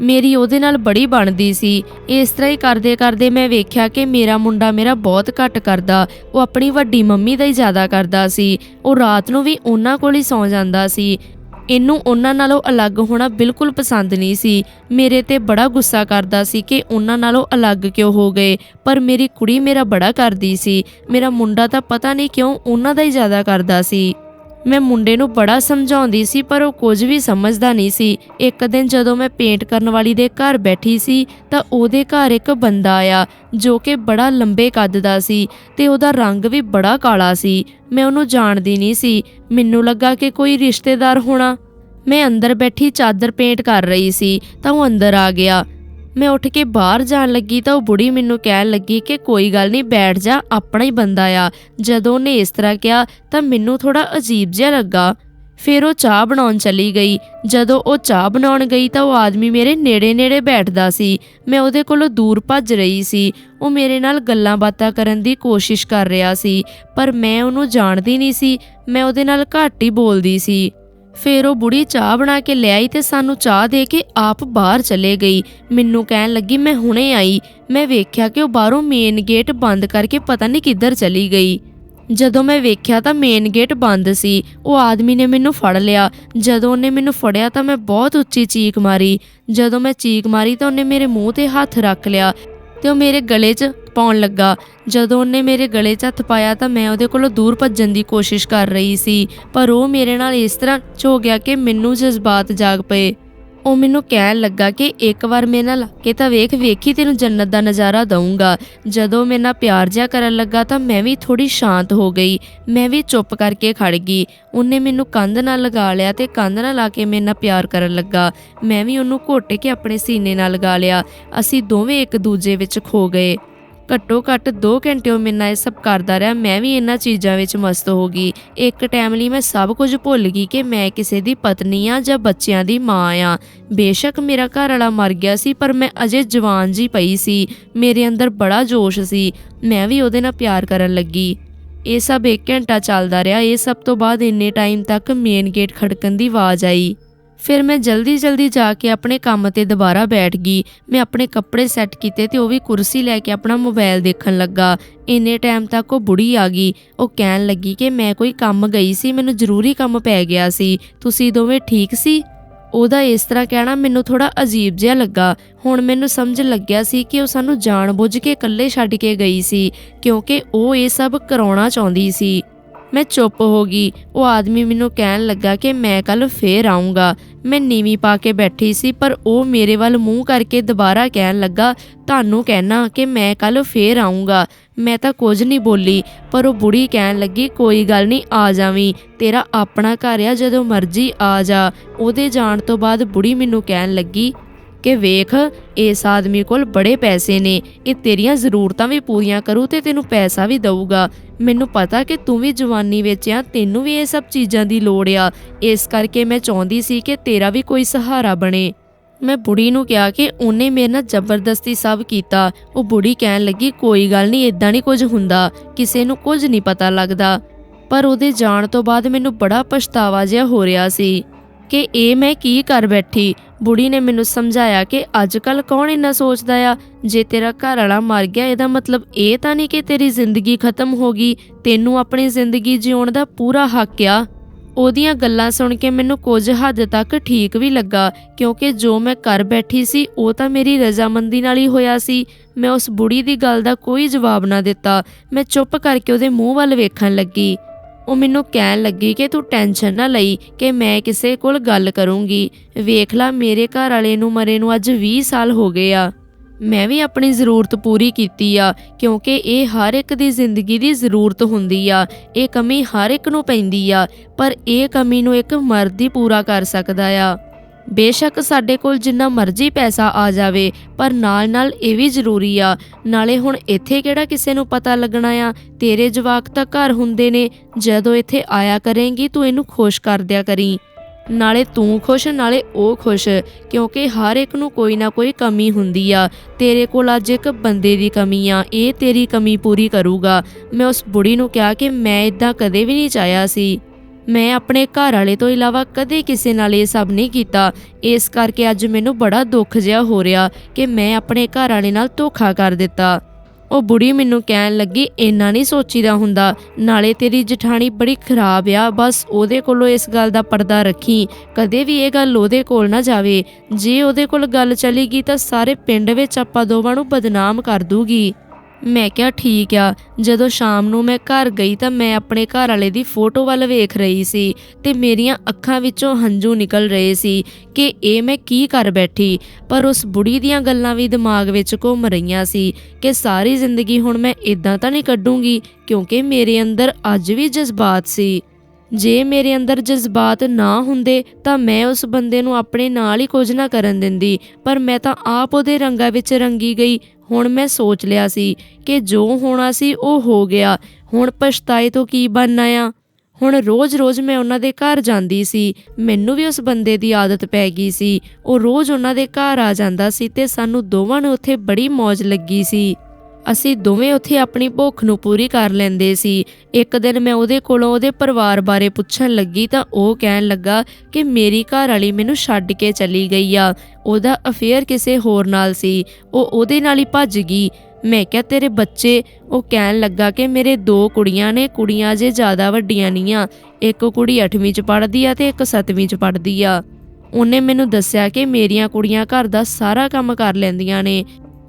ਮੇਰੀ ਉਹਦੇ ਨਾਲ ਬੜੀ ਬਣਦੀ ਸੀ। ਇਸ ਤਰ੍ਹਾਂ ਹੀ ਕਰਦੇ ਕਰਦੇ ਮੈਂ ਵੇਖਿਆ ਕਿ ਮੇਰਾ ਮੁੰਡਾ ਮੇਰਾ ਬਹੁਤ ਘੱਟ ਕਰਦਾ। ਉਹ ਆਪਣੀ ਵੱਡੀ ਮੰਮੀ ਦਾ ਹੀ ਜ਼ਿਆਦਾ ਕਰਦਾ ਸੀ। ਉਹ ਰਾਤ ਨੂੰ ਵੀ ਉਹਨਾਂ ਕੋਲ ਹੀ ਸੌਂ ਜਾਂਦਾ ਸੀ। ਇਹਨੂੰ ਉਹਨਾਂ ਨਾਲੋਂ ਅਲੱਗ ਹੋਣਾ ਬਿਲਕੁਲ ਪਸੰਦ ਨਹੀਂ ਸੀ। ਮੇਰੇ ਤੇ ਬੜਾ ਗੁੱਸਾ ਕਰਦਾ ਸੀ ਕਿ ਉਹਨਾਂ ਨਾਲੋਂ ਅਲੱਗ ਕਿਉਂ ਹੋ ਗਏ। ਪਰ ਮੇਰੀ ਕੁੜੀ ਮੇਰਾ ਬੜਾ ਕਰਦੀ ਸੀ। ਮੇਰਾ ਮੁੰਡਾ ਤਾਂ ਪਤਾ ਨਹੀਂ ਕਿਉਂ ਉਹਨਾਂ ਦਾ ਹੀ ਜ਼ਿਆਦਾ ਕਰਦਾ ਸੀ। ਮੈਂ ਮੁੰਡੇ ਨੂੰ ਬੜਾ ਸਮਝਾਉਂਦੀ ਸੀ, ਪਰ ਉਹ ਕੁਝ ਵੀ ਸਮਝਦਾ ਨਹੀਂ ਸੀ। ਇੱਕ ਦਿਨ ਜਦੋਂ ਮੈਂ ਪੇਂਟ ਕਰਨ ਵਾਲੀ ਦੇ ਘਰ ਬੈਠੀ ਸੀ, ਤਾਂ ਉਹਦੇ ਘਰ ਇੱਕ ਬੰਦਾ ਆਇਆ, ਜੋ ਕਿ ਬੜਾ ਲੰਬੇ ਕੱਦ ਦਾ ਸੀ ਤੇ ਉਹਦਾ ਰੰਗ ਵੀ ਬੜਾ ਕਾਲਾ ਸੀ। ਮੈਂ ਉਹਨੂੰ ਜਾਣਦੀ ਨਹੀਂ ਸੀ, ਮੈਨੂੰ ਲੱਗਾ ਕਿ ਕੋਈ ਰਿਸ਼ਤੇਦਾਰ ਹੋਣਾ। ਮੈਂ ਅੰਦਰ ਬੈਠੀ ਚਾਦਰ ਪੇਂਟ ਕਰ ਰਹੀ ਸੀ, ਤਾਂ ਉਹ ਅੰਦਰ ਆ ਗਿਆ। ਮੈਂ ਉੱਠ ਕੇ ਬਾਹਰ ਜਾਣ ਲੱਗੀ ਤਾਂ ਉਹ ਬੁੜੀ ਮੈਨੂੰ ਕਹਿਣ ਲੱਗੀ ਕਿ ਕੋਈ ਗੱਲ ਨਹੀਂ, ਬੈਠ ਜਾ, ਆਪਣਾ ਹੀ ਬੰਦਾ ਆ। ਜਦੋਂ ਉਹਨੇ ਇਸ ਤਰ੍ਹਾਂ ਕਿਹਾ ਤਾਂ ਮੈਨੂੰ ਥੋੜਾ ਅਜੀਬ ਜਿਹਾ ਲੱਗਾ। ਫਿਰ ਉਹ ਚਾਹ ਬਣਾਉਣ ਚਲੀ ਗਈ। ਜਦੋਂ ਉਹ ਚਾਹ ਬਣਾਉਣ ਗਈ ਤਾਂ ਉਹ ਆਦਮੀ ਮੇਰੇ ਨੇੜੇ-ਨੇੜੇ ਬੈਠਦਾ ਸੀ। ਮੈਂ ਉਹਦੇ ਕੋਲੋਂ ਦੂਰ ਭੱਜ ਰਹੀ ਸੀ। ਉਹ ਮੇਰੇ ਨਾਲ ਗੱਲਾਂ ਬਾਤਾਂ ਕਰਨ ਦੀ ਕੋਸ਼ਿਸ਼ ਕਰ ਰਿਹਾ ਸੀ। ਪਰ ਮੈਂ ਉਹਨੂੰ ਜਾਣਦੀ ਨਹੀਂ ਸੀ। ਮੈਂ ਉਹਦੇ ਨਾਲ ਘੱਟ ਹੀ ਬੋਲਦੀ ਸੀ। ਫਿਰ ਉਹ ਬੁੜੀ ਚਾਹ ਬਣਾ ਕੇ ਲਿਆਈ ਤੇ ਸਾਨੂੰ ਚਾਹ ਦੇ ਕੇ ਆਪ ਬਾਹਰ ਚਲੇ ਗਈ। ਮੈਨੂੰ ਕਹਿਣ ਲੱਗੀ, ਮੈਂ ਹੁਣੇ ਆਈ। ਮੈਂ ਵੇਖਿਆ ਕਿ ਉਹ ਬਾਹਰੋਂ ਮੇਨ ਗੇਟ ਬੰਦ ਕਰਕੇ ਪਤਾ ਨਹੀਂ ਕਿੱਧਰ ਚਲੀ ਗਈ। ਜਦੋਂ ਮੈਂ ਵੇਖਿਆ ਤਾਂ ਮੇਨ ਗੇਟ ਬੰਦ ਸੀ। ਉਹ ਆਦਮੀ ਨੇ ਮੈਨੂੰ ਫੜ ਲਿਆ। ਜਦੋਂ ਉਹਨੇ ਮੈਨੂੰ ਫੜਿਆ ਤਾਂ ਮੈਂ ਬਹੁਤ ਉੱਚੀ ਚੀਕ ਮਾਰੀ। ਜਦੋਂ ਮੈਂ ਚੀਕ ਮਾਰੀ ਤਾਂ ਉਹਨੇ ਮੇਰੇ ਮੂੰਹ ਤੇ ਹੱਥ ਰੱਖ ਲਿਆ। ਤੇ ਉਹ ਮੇਰੇ ਗਲੇ 'ਚ ਪਾਉਣ ਲੱਗਾ। ਜਦੋਂ ਉਹਨੇ ਮੇਰੇ ਗਲੇ 'ਚ ਹੱਥ ਪਾਇਆ ਤਾਂ ਮੈਂ ਉਹਦੇ ਕੋਲੋਂ ਦੂਰ ਭੱਜਣ ਦੀ ਕੋਸ਼ਿਸ਼ ਕਰ ਰਹੀ ਸੀ, ਪਰ ਉਹ ਮੇਰੇ ਨਾਲ ਇਸ ਤਰ੍ਹਾਂ ਹੋ ਗਿਆ ਕਿ ਮੈਨੂੰ ਜਜ਼ਬਾਤ ਜਾਗ ਪਏ। ਉਹ ਮੈਨੂੰ ਕਹਿਣ ਲੱਗਾ ਕਿ ਇੱਕ ਵਾਰ ਮੇਰੇ ਨਾਲ ਕੇ ਤਾਂ ਵੇਖ, ਵੇਖੀ ਤੈਨੂੰ ਜੰਨਤ ਦਾ ਨਜ਼ਾਰਾ ਦਊਂਗਾ। ਜਦੋਂ ਮੇਰੇ ਨਾਲ ਪਿਆਰ ਜਿਹਾ ਕਰਨ ਲੱਗਾ ਤਾਂ ਮੈਂ ਵੀ ਥੋੜੀ ਸ਼ਾਂਤ ਹੋ ਗਈ। ਮੈਂ ਵੀ ਚੁੱਪ ਕਰਕੇ ਖੜ ਗਈ। ਉਹਨੇ ਮੈਨੂੰ ਕੰਧ ਨਾਲ ਲਗਾ ਲਿਆ ਤੇ ਕੰਧ ਨਾਲ ਲਾ ਕੇ ਮੇਰੇ ਨਾਲ ਪਿਆਰ ਕਰਨ ਲੱਗਾ। ਮੈਂ ਵੀ ਉਹਨੂੰ ਘੋਟ ਕੇ ਆਪਣੇ ਸੀਨੇ ਨਾਲ ਲਗਾ ਲਿਆ। ਅਸੀਂ ਦੋਵੇਂ ਇੱਕ ਦੂਜੇ ਵਿੱਚ ਖੋ ਗਏ। ਘੱਟੋ ਘੱਟ 2 ਘੰਟੇ ਉਹ ਮੇਰੇ ਨਾਲ ਇਹ ਸਭ ਕਰਦਾ ਰਿਹਾ। ਮੈਂ ਵੀ ਇਹਨਾਂ ਚੀਜ਼ਾਂ ਵਿੱਚ ਮਸਤ ਹੋ ਗਈ। ਇੱਕ ਟਾਈਮ ਲਈ ਮੈਂ ਸਭ ਕੁਝ ਭੁੱਲ ਗਈ ਕਿ ਮੈਂ ਕਿਸੇ ਦੀ ਪਤਨੀ ਆ ਜਾਂ ਬੱਚਿਆਂ ਦੀ ਮਾਂ ਆ। ਬੇਸ਼ੱਕ ਮੇਰਾ ਘਰ ਵਾਲਾ ਮਰ ਗਿਆ ਸੀ, ਪਰ ਮੈਂ ਅਜੇ ਜਵਾਨ ਜੀ ਪਈ ਸੀ। ਮੇਰੇ ਅੰਦਰ ਬੜਾ ਜੋਸ਼ ਸੀ। ਮੈਂ ਵੀ ਉਹਦੇ ਨਾਲ ਪਿਆਰ ਕਰਨ ਲੱਗੀ। ਇਹ ਸਭ 1 ਘੰਟਾ ਚੱਲਦਾ ਰਿਹਾ। ਇਹ ਸਭ ਤੋਂ ਬਾਅਦ ਇੰਨੇ ਟਾਈਮ ਤੱਕ ਮੇਨ ਗੇਟ ਖੜਕਣ ਦੀ ਆਵਾਜ਼ ਆਈ। ਫਿਰ ਮੈਂ ਜਲਦੀ ਜਲਦੀ ਜਾ ਕੇ ਆਪਣੇ ਕੰਮ ਤੇ ਦੁਬਾਰਾ ਬੈਠ ਗਈ। ਮੈਂ ਆਪਣੇ ਕੱਪੜੇ ਸੈੱਟ ਕੀਤੇ ਤੇ ਉਹ ਵੀ ਕੁਰਸੀ ਲੈ ਕੇ ਆਪਣਾ ਮੋਬਾਈਲ ਦੇਖਣ ਲੱਗਾ। ਇੰਨੇ ਟਾਈਮ ਤੱਕ ਉਹ ਬੁੜੀ ਆ ਗਈ। ਉਹ ਕਹਿਣ ਲੱਗੀ ਕਿ ਮੈਂ ਕੋਈ ਕੰਮ ਗਈ ਸੀ, ਮੈਨੂੰ ਜ਼ਰੂਰੀ ਕੰਮ ਪੈ ਗਿਆ ਸੀ। ਤੁਸੀਂ ਦੋਵੇਂ ਠੀਕ ਸੀ? ਉਹਦਾ ਇਸ ਤਰ੍ਹਾਂ ਕਹਿਣਾ ਮੈਨੂੰ ਥੋੜਾ ਅਜੀਬ ਜਿਹਾ ਲੱਗਾ। ਹੁਣ ਮੈਨੂੰ ਸਮਝ ਲੱਗਿਆ ਸੀ ਕਿ ਉਹ ਸਾਨੂੰ ਜਾਣਬੁੱਝ ਕੇ ਇਕੱਲੇ ਛੱਡ ਕੇ ਗਈ ਸੀ, ਕਿਉਂਕਿ ਉਹ ਇਹ ਸਭ ਕਰਾਉਣਾ ਚਾਹੁੰਦੀ ਸੀ। ਮੈਂ ਚੁੱਪ ਹੋ ਗਈ। ਉਹ ਆਦਮੀ ਮੈਨੂੰ ਕਹਿਣ ਲੱਗਾ ਕਿ ਮੈਂ ਕੱਲ ਫੇਰ ਆਉਂਗਾ ਮੈਂ ਨੀਵੀਂ ਪਾ ਕੇ ਬੈਠੀ ਸੀ, ਪਰ ਉਹ ਮੇਰੇ ਵੱਲ ਮੂੰਹ ਕਰਕੇ ਦੁਬਾਰਾ ਕਹਿਣ ਲੱਗਾ, ਤੁਹਾਨੂੰ ਕਹਿਣਾ ਕਿ ਮੈਂ ਕੱਲ ਫੇਰ ਆਉਂਗਾ ਮੈਂ ਤਾਂ ਕੁਝ ਨਹੀਂ ਬੋਲੀ, ਪਰ ਉਹ ਬੁੜੀ ਕਹਿਣ ਲੱਗੀ, ਕੋਈ ਗੱਲ ਨਹੀਂ, ਆ ਜਾਵੀਂ। ਤੇਰਾ ਆਪਣਾ ਘਰ ਆ, ਜਦੋਂ ਮਰਜ਼ੀ ਆ ਜਾ। ਉਹਦੇ ਜਾਣ ਤੋਂ ਬਾਅਦ ਬੁੜੀ ਮੈਨੂੰ ਕਹਿਣ ਲੱਗੀ ਕਿ ਵੇਖ, ਇਸ ਆਦਮੀ ਕੋਲ ਬੜੇ ਪੈਸੇ ਨੇ। ਇਹ ਤੇਰੀਆਂ ਜ਼ਰੂਰਤਾਂ ਵੀ ਪੂਰੀਆਂ ਕਰੂ ਤੇ ਤੈਨੂੰ ਪੈਸਾ ਵੀ ਦਊਗਾ। ਮੈਨੂੰ ਪਤਾ ਕਿ ਤੂੰ ਵੀ ਜਵਾਨੀ ਵਿੱਚ ਆ, ਤੈਨੂੰ ਵੀ ਇਹ ਸਭ ਚੀਜ਼ਾਂ ਦੀ ਲੋੜ ਆ। ਇਸ ਕਰਕੇ ਮੈਂ ਚਾਹੁੰਦੀ ਸੀ ਕਿ ਤੇਰਾ ਵੀ ਕੋਈ ਸਹਾਰਾ ਬਣੇ। ਮੈਂ ਬੁੜੀ ਨੂੰ ਕਿਹਾ ਕਿ ਉਹਨੇ ਮੇਰੇ ਨਾਲ ਜ਼ਬਰਦਸਤੀ ਸਭ ਕੀਤਾ। ਉਹ ਬੁੜੀ ਕਹਿਣ ਲੱਗੀ, ਕੋਈ ਗੱਲ ਨਹੀਂ ਇਦਾਂ ਨਹੀਂ ਕੁਝ ਹੁੰਦਾ। ਕਿਸੇ ਨੂੰ ਕੁਝ ਨਹੀਂ ਪਤਾ ਲੱਗਦਾ। ਪਰ ਉਹਦੇ ਜਾਣ ਤੋਂ ਬਾਅਦ ਮੈਨੂੰ ਬੜਾ ਪਛਤਾਵਾ ਜਿਹਾ ਹੋ ਰਿਹਾ ਸੀ। ਕਿ ਇਹ ਮੈਂ ਕੀ ਕਰ ਬੈਠੀ? ਬੁੜੀ ਨੇ ਮੈਨੂੰ ਸਮਝਾਇਆ ਕਿ ਅੱਜ ਕੱਲ ਕੌਣ ਇੰਨਾ ਸੋਚਦਾ ਆ? ਜੇ ਤੇਰਾ ਘਰ ਵਾਲਾ ਮਰ ਗਿਆ, ਇਹਦਾ ਮਤਲਬ ਇਹ ਤਾਂ ਨਹੀਂ ਕਿ ਤੇਰੀ ਜ਼ਿੰਦਗੀ ਖਤਮ ਹੋ ਗਈ, ਤੈਨੂੰ ਆਪਣੀ ਜ਼ਿੰਦਗੀ ਜਿਉਣ ਦਾ ਪੂਰਾ ਹੱਕ ਆ। ਉਹਦੀਆਂ ਗੱਲਾਂ ਸੁਣ ਕੇ ਮੈਨੂੰ ਕੁਝ ਹੱਦ ਤੱਕ ਠੀਕ ਵੀ ਲੱਗਾ, ਕਿਉਂਕਿ ਜੋ ਮੈਂ ਕਰ ਬੈਠੀ ਸੀ, ਉਹ ਤਾਂ ਮੇਰੀ ਰਜ਼ਾਮੰਦੀ ਨਾਲ ਹੀ ਹੋਇਆ ਸੀ। ਮੈਂ ਉਸ ਬੁੜੀ ਦੀ ਗੱਲ ਦਾ ਕੋਈ ਜਵਾਬ ਨਾ ਦਿੱਤਾ। ਮੈਂ ਚੁੱਪ ਕਰਕੇ ਉਹਦੇ ਮੂੰਹ ਵੱਲ ਵੇਖਣ ਲੱਗੀ। ਉਹ ਮੈਨੂੰ ਕਹਿਣ ਲੱਗੀ ਕਿ ਤੂੰ ਟੈਨਸ਼ਨ ਨਾ ਲਈ ਕਿ ਮੈਂ ਕਿਸੇ ਕੋਲ ਗੱਲ ਕਰੂੰਗੀ। ਵੇਖ ਲੈ, ਮੇਰੇ ਘਰ ਵਾਲੇ ਨੂੰ ਮਰੇ ਨੂੰ ਅੱਜ 20 ਸਾਲ ਹੋ ਗਏ ਆ। ਮੈਂ ਵੀ ਆਪਣੀ ਜ਼ਰੂਰਤ ਪੂਰੀ ਕੀਤੀ ਆ, ਕਿਉਂਕਿ ਇਹ ਹਰ ਇੱਕ ਦੀ ਜ਼ਿੰਦਗੀ ਦੀ ਜ਼ਰੂਰਤ ਹੁੰਦੀ ਆ। ਇਹ ਕਮੀ ਹਰ ਇੱਕ ਨੂੰ ਪੈਂਦੀ ਆ, ਪਰ ਇਹ ਕਮੀ ਨੂੰ ਇੱਕ ਮਰਦ ਹੀ ਪੂਰਾ ਕਰ ਸਕਦਾ ਆ। ਬੇਸ਼ੱਕ ਸਾਡੇ ਕੋਲ ਜਿੰਨਾ ਮਰਜ਼ੀ ਪੈਸਾ ਆ ਜਾਵੇ, ਪਰ ਨਾਲ-ਨਾਲ ਇਹ ਵੀ ਜ਼ਰੂਰੀ ਆ, ਨਾਲੇ ਹੁਣ ਇੱਥੇ ਕਿਹੜਾ ਕਿਸੇ ਨੂੰ ਪਤਾ ਲੱਗਣਾ ਆ? ਤੇਰੇ ਜਵਾਕ ਤਾਂ ਘਰ ਹੁੰਦੇ ਨੇ, ਜਦੋਂ ਇੱਥੇ ਆਇਆ ਕਰੇਂਗੀ ਤੂੰ ਇਹਨੂੰ ਖੁਸ਼ ਕਰ ਦਿਆ ਕਰੀ। ਨਾਲੇ ਤੂੰ ਖੁਸ਼, ਨਾਲੇ ਉਹ ਖੁਸ਼, ਕਿਉਂਕਿ ਹਰ ਇੱਕ ਨੂੰ ਕੋਈ ਨਾ ਕੋਈ ਕਮੀ ਹੁੰਦੀ ਆ। ਤੇਰੇ ਕੋਲ ਅੱਜ ਇੱਕ ਬੰਦੇ ਦੀ ਕਮੀ ਆ, ਇਹ ਤੇਰੀ ਕਮੀ ਪੂਰੀ ਕਰੂਗਾ। ਮੈਂ ਉਸ ਬੁੜੀ ਨੂੰ ਕਿਹਾ ਕਿ ਮੈਂ ਇਦਾਂ ਕਦੇ ਵੀ ਨਹੀਂ ਚਾਹਿਆ ਸੀ। ਮੈਂ ਆਪਣੇ ਘਰ ਵਾਲੇ ਤੋਂ ਇਲਾਵਾ ਕਦੇ ਕਿਸੇ ਨਾਲ ਇਹ ਸਭ ਨਹੀਂ ਕੀਤਾ। ਇਸ ਕਰਕੇ ਅੱਜ ਮੈਨੂੰ ਬੜਾ ਦੁੱਖ ਜਿਹਾ ਹੋ ਰਿਹਾ ਕਿ ਮੈਂ ਆਪਣੇ ਘਰ ਵਾਲੇ ਨਾਲ ਧੋਖਾ ਕਰ ਦਿੱਤਾ। ਉਹ ਬੁੜੀ ਮੈਨੂੰ ਕਹਿਣ ਲੱਗੀ, ਇੰਨਾ ਨਹੀਂ ਸੋਚੀਦਾ ਹੁੰਦਾ। ਨਾਲੇ ਤੇਰੀ ਜਠਾਣੀ ਬੜੀ ਖਰਾਬ ਆ। ਬਸ ਉਹਦੇ ਕੋਲੋਂ ਇਸ ਗੱਲ ਦਾ ਪਰਦਾ ਰੱਖੀ। ਕਦੇ ਵੀ ਇਹ ਗੱਲ ਉਹਦੇ ਕੋਲ ਨਾ ਜਾਵੇ। ਜੇ ਉਹਦੇ ਕੋਲ ਗੱਲ ਚਲੀਗੀ ਤਾਂ ਸਾਰੇ ਪਿੰਡ ਵਿੱਚ ਆਪਾਂ ਦੋਵਾਂ ਨੂੰ ਬਦਨਾਮ ਕਰ ਦੂਗੀ। ਮੈਂ ਕਿਹਾ, ਠੀਕ ਆ। ਜਦੋਂ ਸ਼ਾਮ ਨੂੰ ਮੈਂ ਘਰ ਗਈ ਤਾਂ ਮੈਂ ਆਪਣੇ ਘਰ ਵਾਲੇ ਦੀ ਫੋਟੋ ਵੱਲ ਵੇਖ ਰਹੀ ਸੀ ਤੇ ਮੇਰੀਆਂ ਅੱਖਾਂ ਵਿੱਚੋਂ ਹੰਝੂ ਨਿਕਲ ਰਹੇ ਸੀ ਕਿ ਇਹ ਮੈਂ ਕੀ ਕਰ ਬੈਠੀ। ਪਰ ਉਸ ਬੁੜੀ ਦੀਆਂ ਗੱਲਾਂ ਵੀ ਦਿਮਾਗ ਵਿੱਚ ਘੁੰਮ ਰਹੀਆਂ ਸੀ ਕਿ ਸਾਰੀ ਜ਼ਿੰਦਗੀ ਹੁਣ ਮੈਂ ਇਦਾਂ ਤਾਂ ਨਹੀਂ ਕੱਢੂੰਗੀ ਕਿਉਂਕਿ ਮੇਰੇ ਅੰਦਰ ਅੱਜ ਵੀ ਜਜ਼ਬਾਤ ਸੀ। ਜੇ ਮੇਰੇ ਅੰਦਰ ਜਜ਼ਬਾਤ ਨਾ ਹੁੰਦੇ ਤਾਂ ਮੈਂ ਉਸ ਬੰਦੇ ਨੂੰ ਆਪਣੇ ਨਾਲ ਹੀ ਕੁਝ ਨਾ ਕਰਨ ਦਿੰਦੀ, ਪਰ ਮੈਂ ਤਾਂ ਆਪ ਉਹਦੇ ਰੰਗਾਂ ਵਿੱਚ ਰੰਗੀ ਗਈ। ਹੁਣ ਮੈਂ ਸੋਚ ਲਿਆ ਸੀ ਕਿ ਜੋ ਹੋਣਾ ਸੀ ਉਹ ਹੋ ਗਿਆ। ਹੁਣ ਪਛਤਾਏ ਤੋਂ ਕੀ ਬਣਨਾ ਆ? ਹੁਣ ਰੋਜ਼-ਰੋਜ਼ ਮੈਂ ਉਹਨਾਂ ਦੇ ਘਰ ਜਾਂਦੀ ਸੀ। ਮੈਨੂੰ ਵੀ ਉਸ ਬੰਦੇ ਦੀ ਆਦਤ ਪੈ ਗਈ ਸੀ। ਉਹ ਰੋਜ਼ ਉਹਨਾਂ ਦੇ ਘਰ ਆ ਜਾਂਦਾ ਸੀ ਤੇ ਸਾਨੂੰ ਦੋਵਾਂ ਨੂੰ ਉੱਥੇ ਬੜੀ ਮौज ਲੱਗੀ ਸੀ। ਅਸੀਂ ਦੋਵੇਂ ਉੱਥੇ ਆਪਣੀ ਭੁੱਖ ਨੂੰ ਪੂਰੀ ਕਰ ਲੈਂਦੇ ਸੀ। ਇੱਕ ਦਿਨ ਮੈਂ ਉਹਦੇ ਕੋਲੋਂ ਉਹਦੇ ਪਰਿਵਾਰ ਬਾਰੇ ਪੁੱਛਣ ਲੱਗੀ ਤਾਂ ਉਹ ਕਹਿਣ ਲੱਗਾ ਕਿ ਮੇਰੀ ਘਰ ਵਾਲੀ ਮੈਨੂੰ ਛੱਡ ਕੇ ਚਲੀ ਗਈ ਆ। ਉਹਦਾ ਅਫੇਅਰ ਕਿਸੇ ਹੋਰ ਨਾਲ ਸੀ। ਉਹ ਉਹਦੇ ਨਾਲ ਹੀ ਭੱਜ ਗਈ। ਮੈਂ ਕਿਹਾ, ਤੇਰੇ ਬੱਚੇ? ਉਹ ਕਹਿਣ ਲੱਗਾ ਕਿ ਮੇਰੇ ਦੋ ਕੁੜੀਆਂ ਨੇ, ਕੁੜੀਆਂ ਜੇ ਜ਼ਿਆਦਾ ਵੱਡੀਆਂ ਨਹੀਂ ਆ। ਇੱਕ ਕੁੜੀ 8ਵੀਂ ਚ ਪੜ੍ਹਦੀ ਆ ਤੇ ਇੱਕ 7ਵੀਂ ਚ ਪੜ੍ਹਦੀ ਆ। ਉਹਨੇ ਮੈਨੂੰ ਦੱਸਿਆ ਕਿ ਮੇਰੀਆਂ ਕੁੜੀਆਂ ਘਰ ਦਾ ਸਾਰਾ ਕੰਮ ਕਰ ਲੈਂਦੀਆਂ ਨੇ।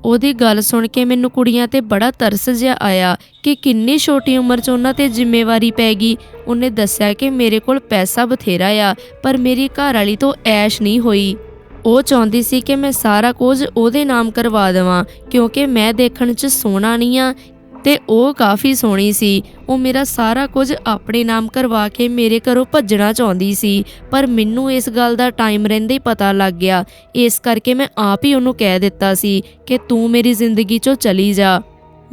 ਉਹਦੀ ਗੱਲ ਸੁਣ ਕੇ ਮੈਨੂੰ ਕੁੜੀਆਂ ਤੇ ਬੜਾ ਤਰਸ ਜਿਹਾ ਆਇਆ ਕਿ ਕਿੰਨੀ ਛੋਟੀ ਉਮਰ 'ਚ ਉਹਨਾਂ ਤੇ ਜ਼ਿੰਮੇਵਾਰੀ ਪੈ ਗਈ। ਉਹਨੇ ਦੱਸਿਆ ਕਿ ਮੇਰੇ ਕੋਲ ਪੈਸਾ ਬਥੇਰਾ ਆ, ਪਰ ਮੇਰੀ ਘਰ ਵਾਲੀ ਤੋਂ ਐਸ਼ ਨਹੀਂ ਹੋਈ। ਉਹ ਚਾਹੁੰਦੀ ਸੀ ਕਿ ਮੈਂ ਸਾਰਾ ਕੁਝ ਉਹਦੇ ਨਾਮ ਕਰਵਾ ਦੇਵਾਂ, ਕਿਉਂਕਿ ਮੈਂ ਦੇਖਣ 'ਚ ਸੋਹਣਾ ਨਹੀਂ ਆ ਤੇ ਉਹ ਕਾਫੀ ਸੋਹਣੀ ਸੀ। ਉਹ ਮੇਰਾ ਸਾਰਾ ਕੁਝ ਆਪਣੇ ਨਾਮ ਕਰਵਾ ਕੇ ਮੇਰੇ ਘਰੋਂ ਭੱਜਣਾ ਚਾਹੁੰਦੀ ਸੀ, ਪਰ ਮੈਨੂੰ ਇਸ ਗੱਲ ਦਾ ਟਾਈਮ ਰਹਿੰਦੇ ਹੀ ਪਤਾ ਲੱਗ ਗਿਆ। ਇਸ ਕਰਕੇ ਮੈਂ ਆਪ ਹੀ ਉਹਨੂੰ ਕਹਿ ਦਿੱਤਾ ਸੀ ਕਿ ਤੂੰ ਮੇਰੀ ਜ਼ਿੰਦਗੀ 'ਚੋਂ ਚਲੀ ਜਾ।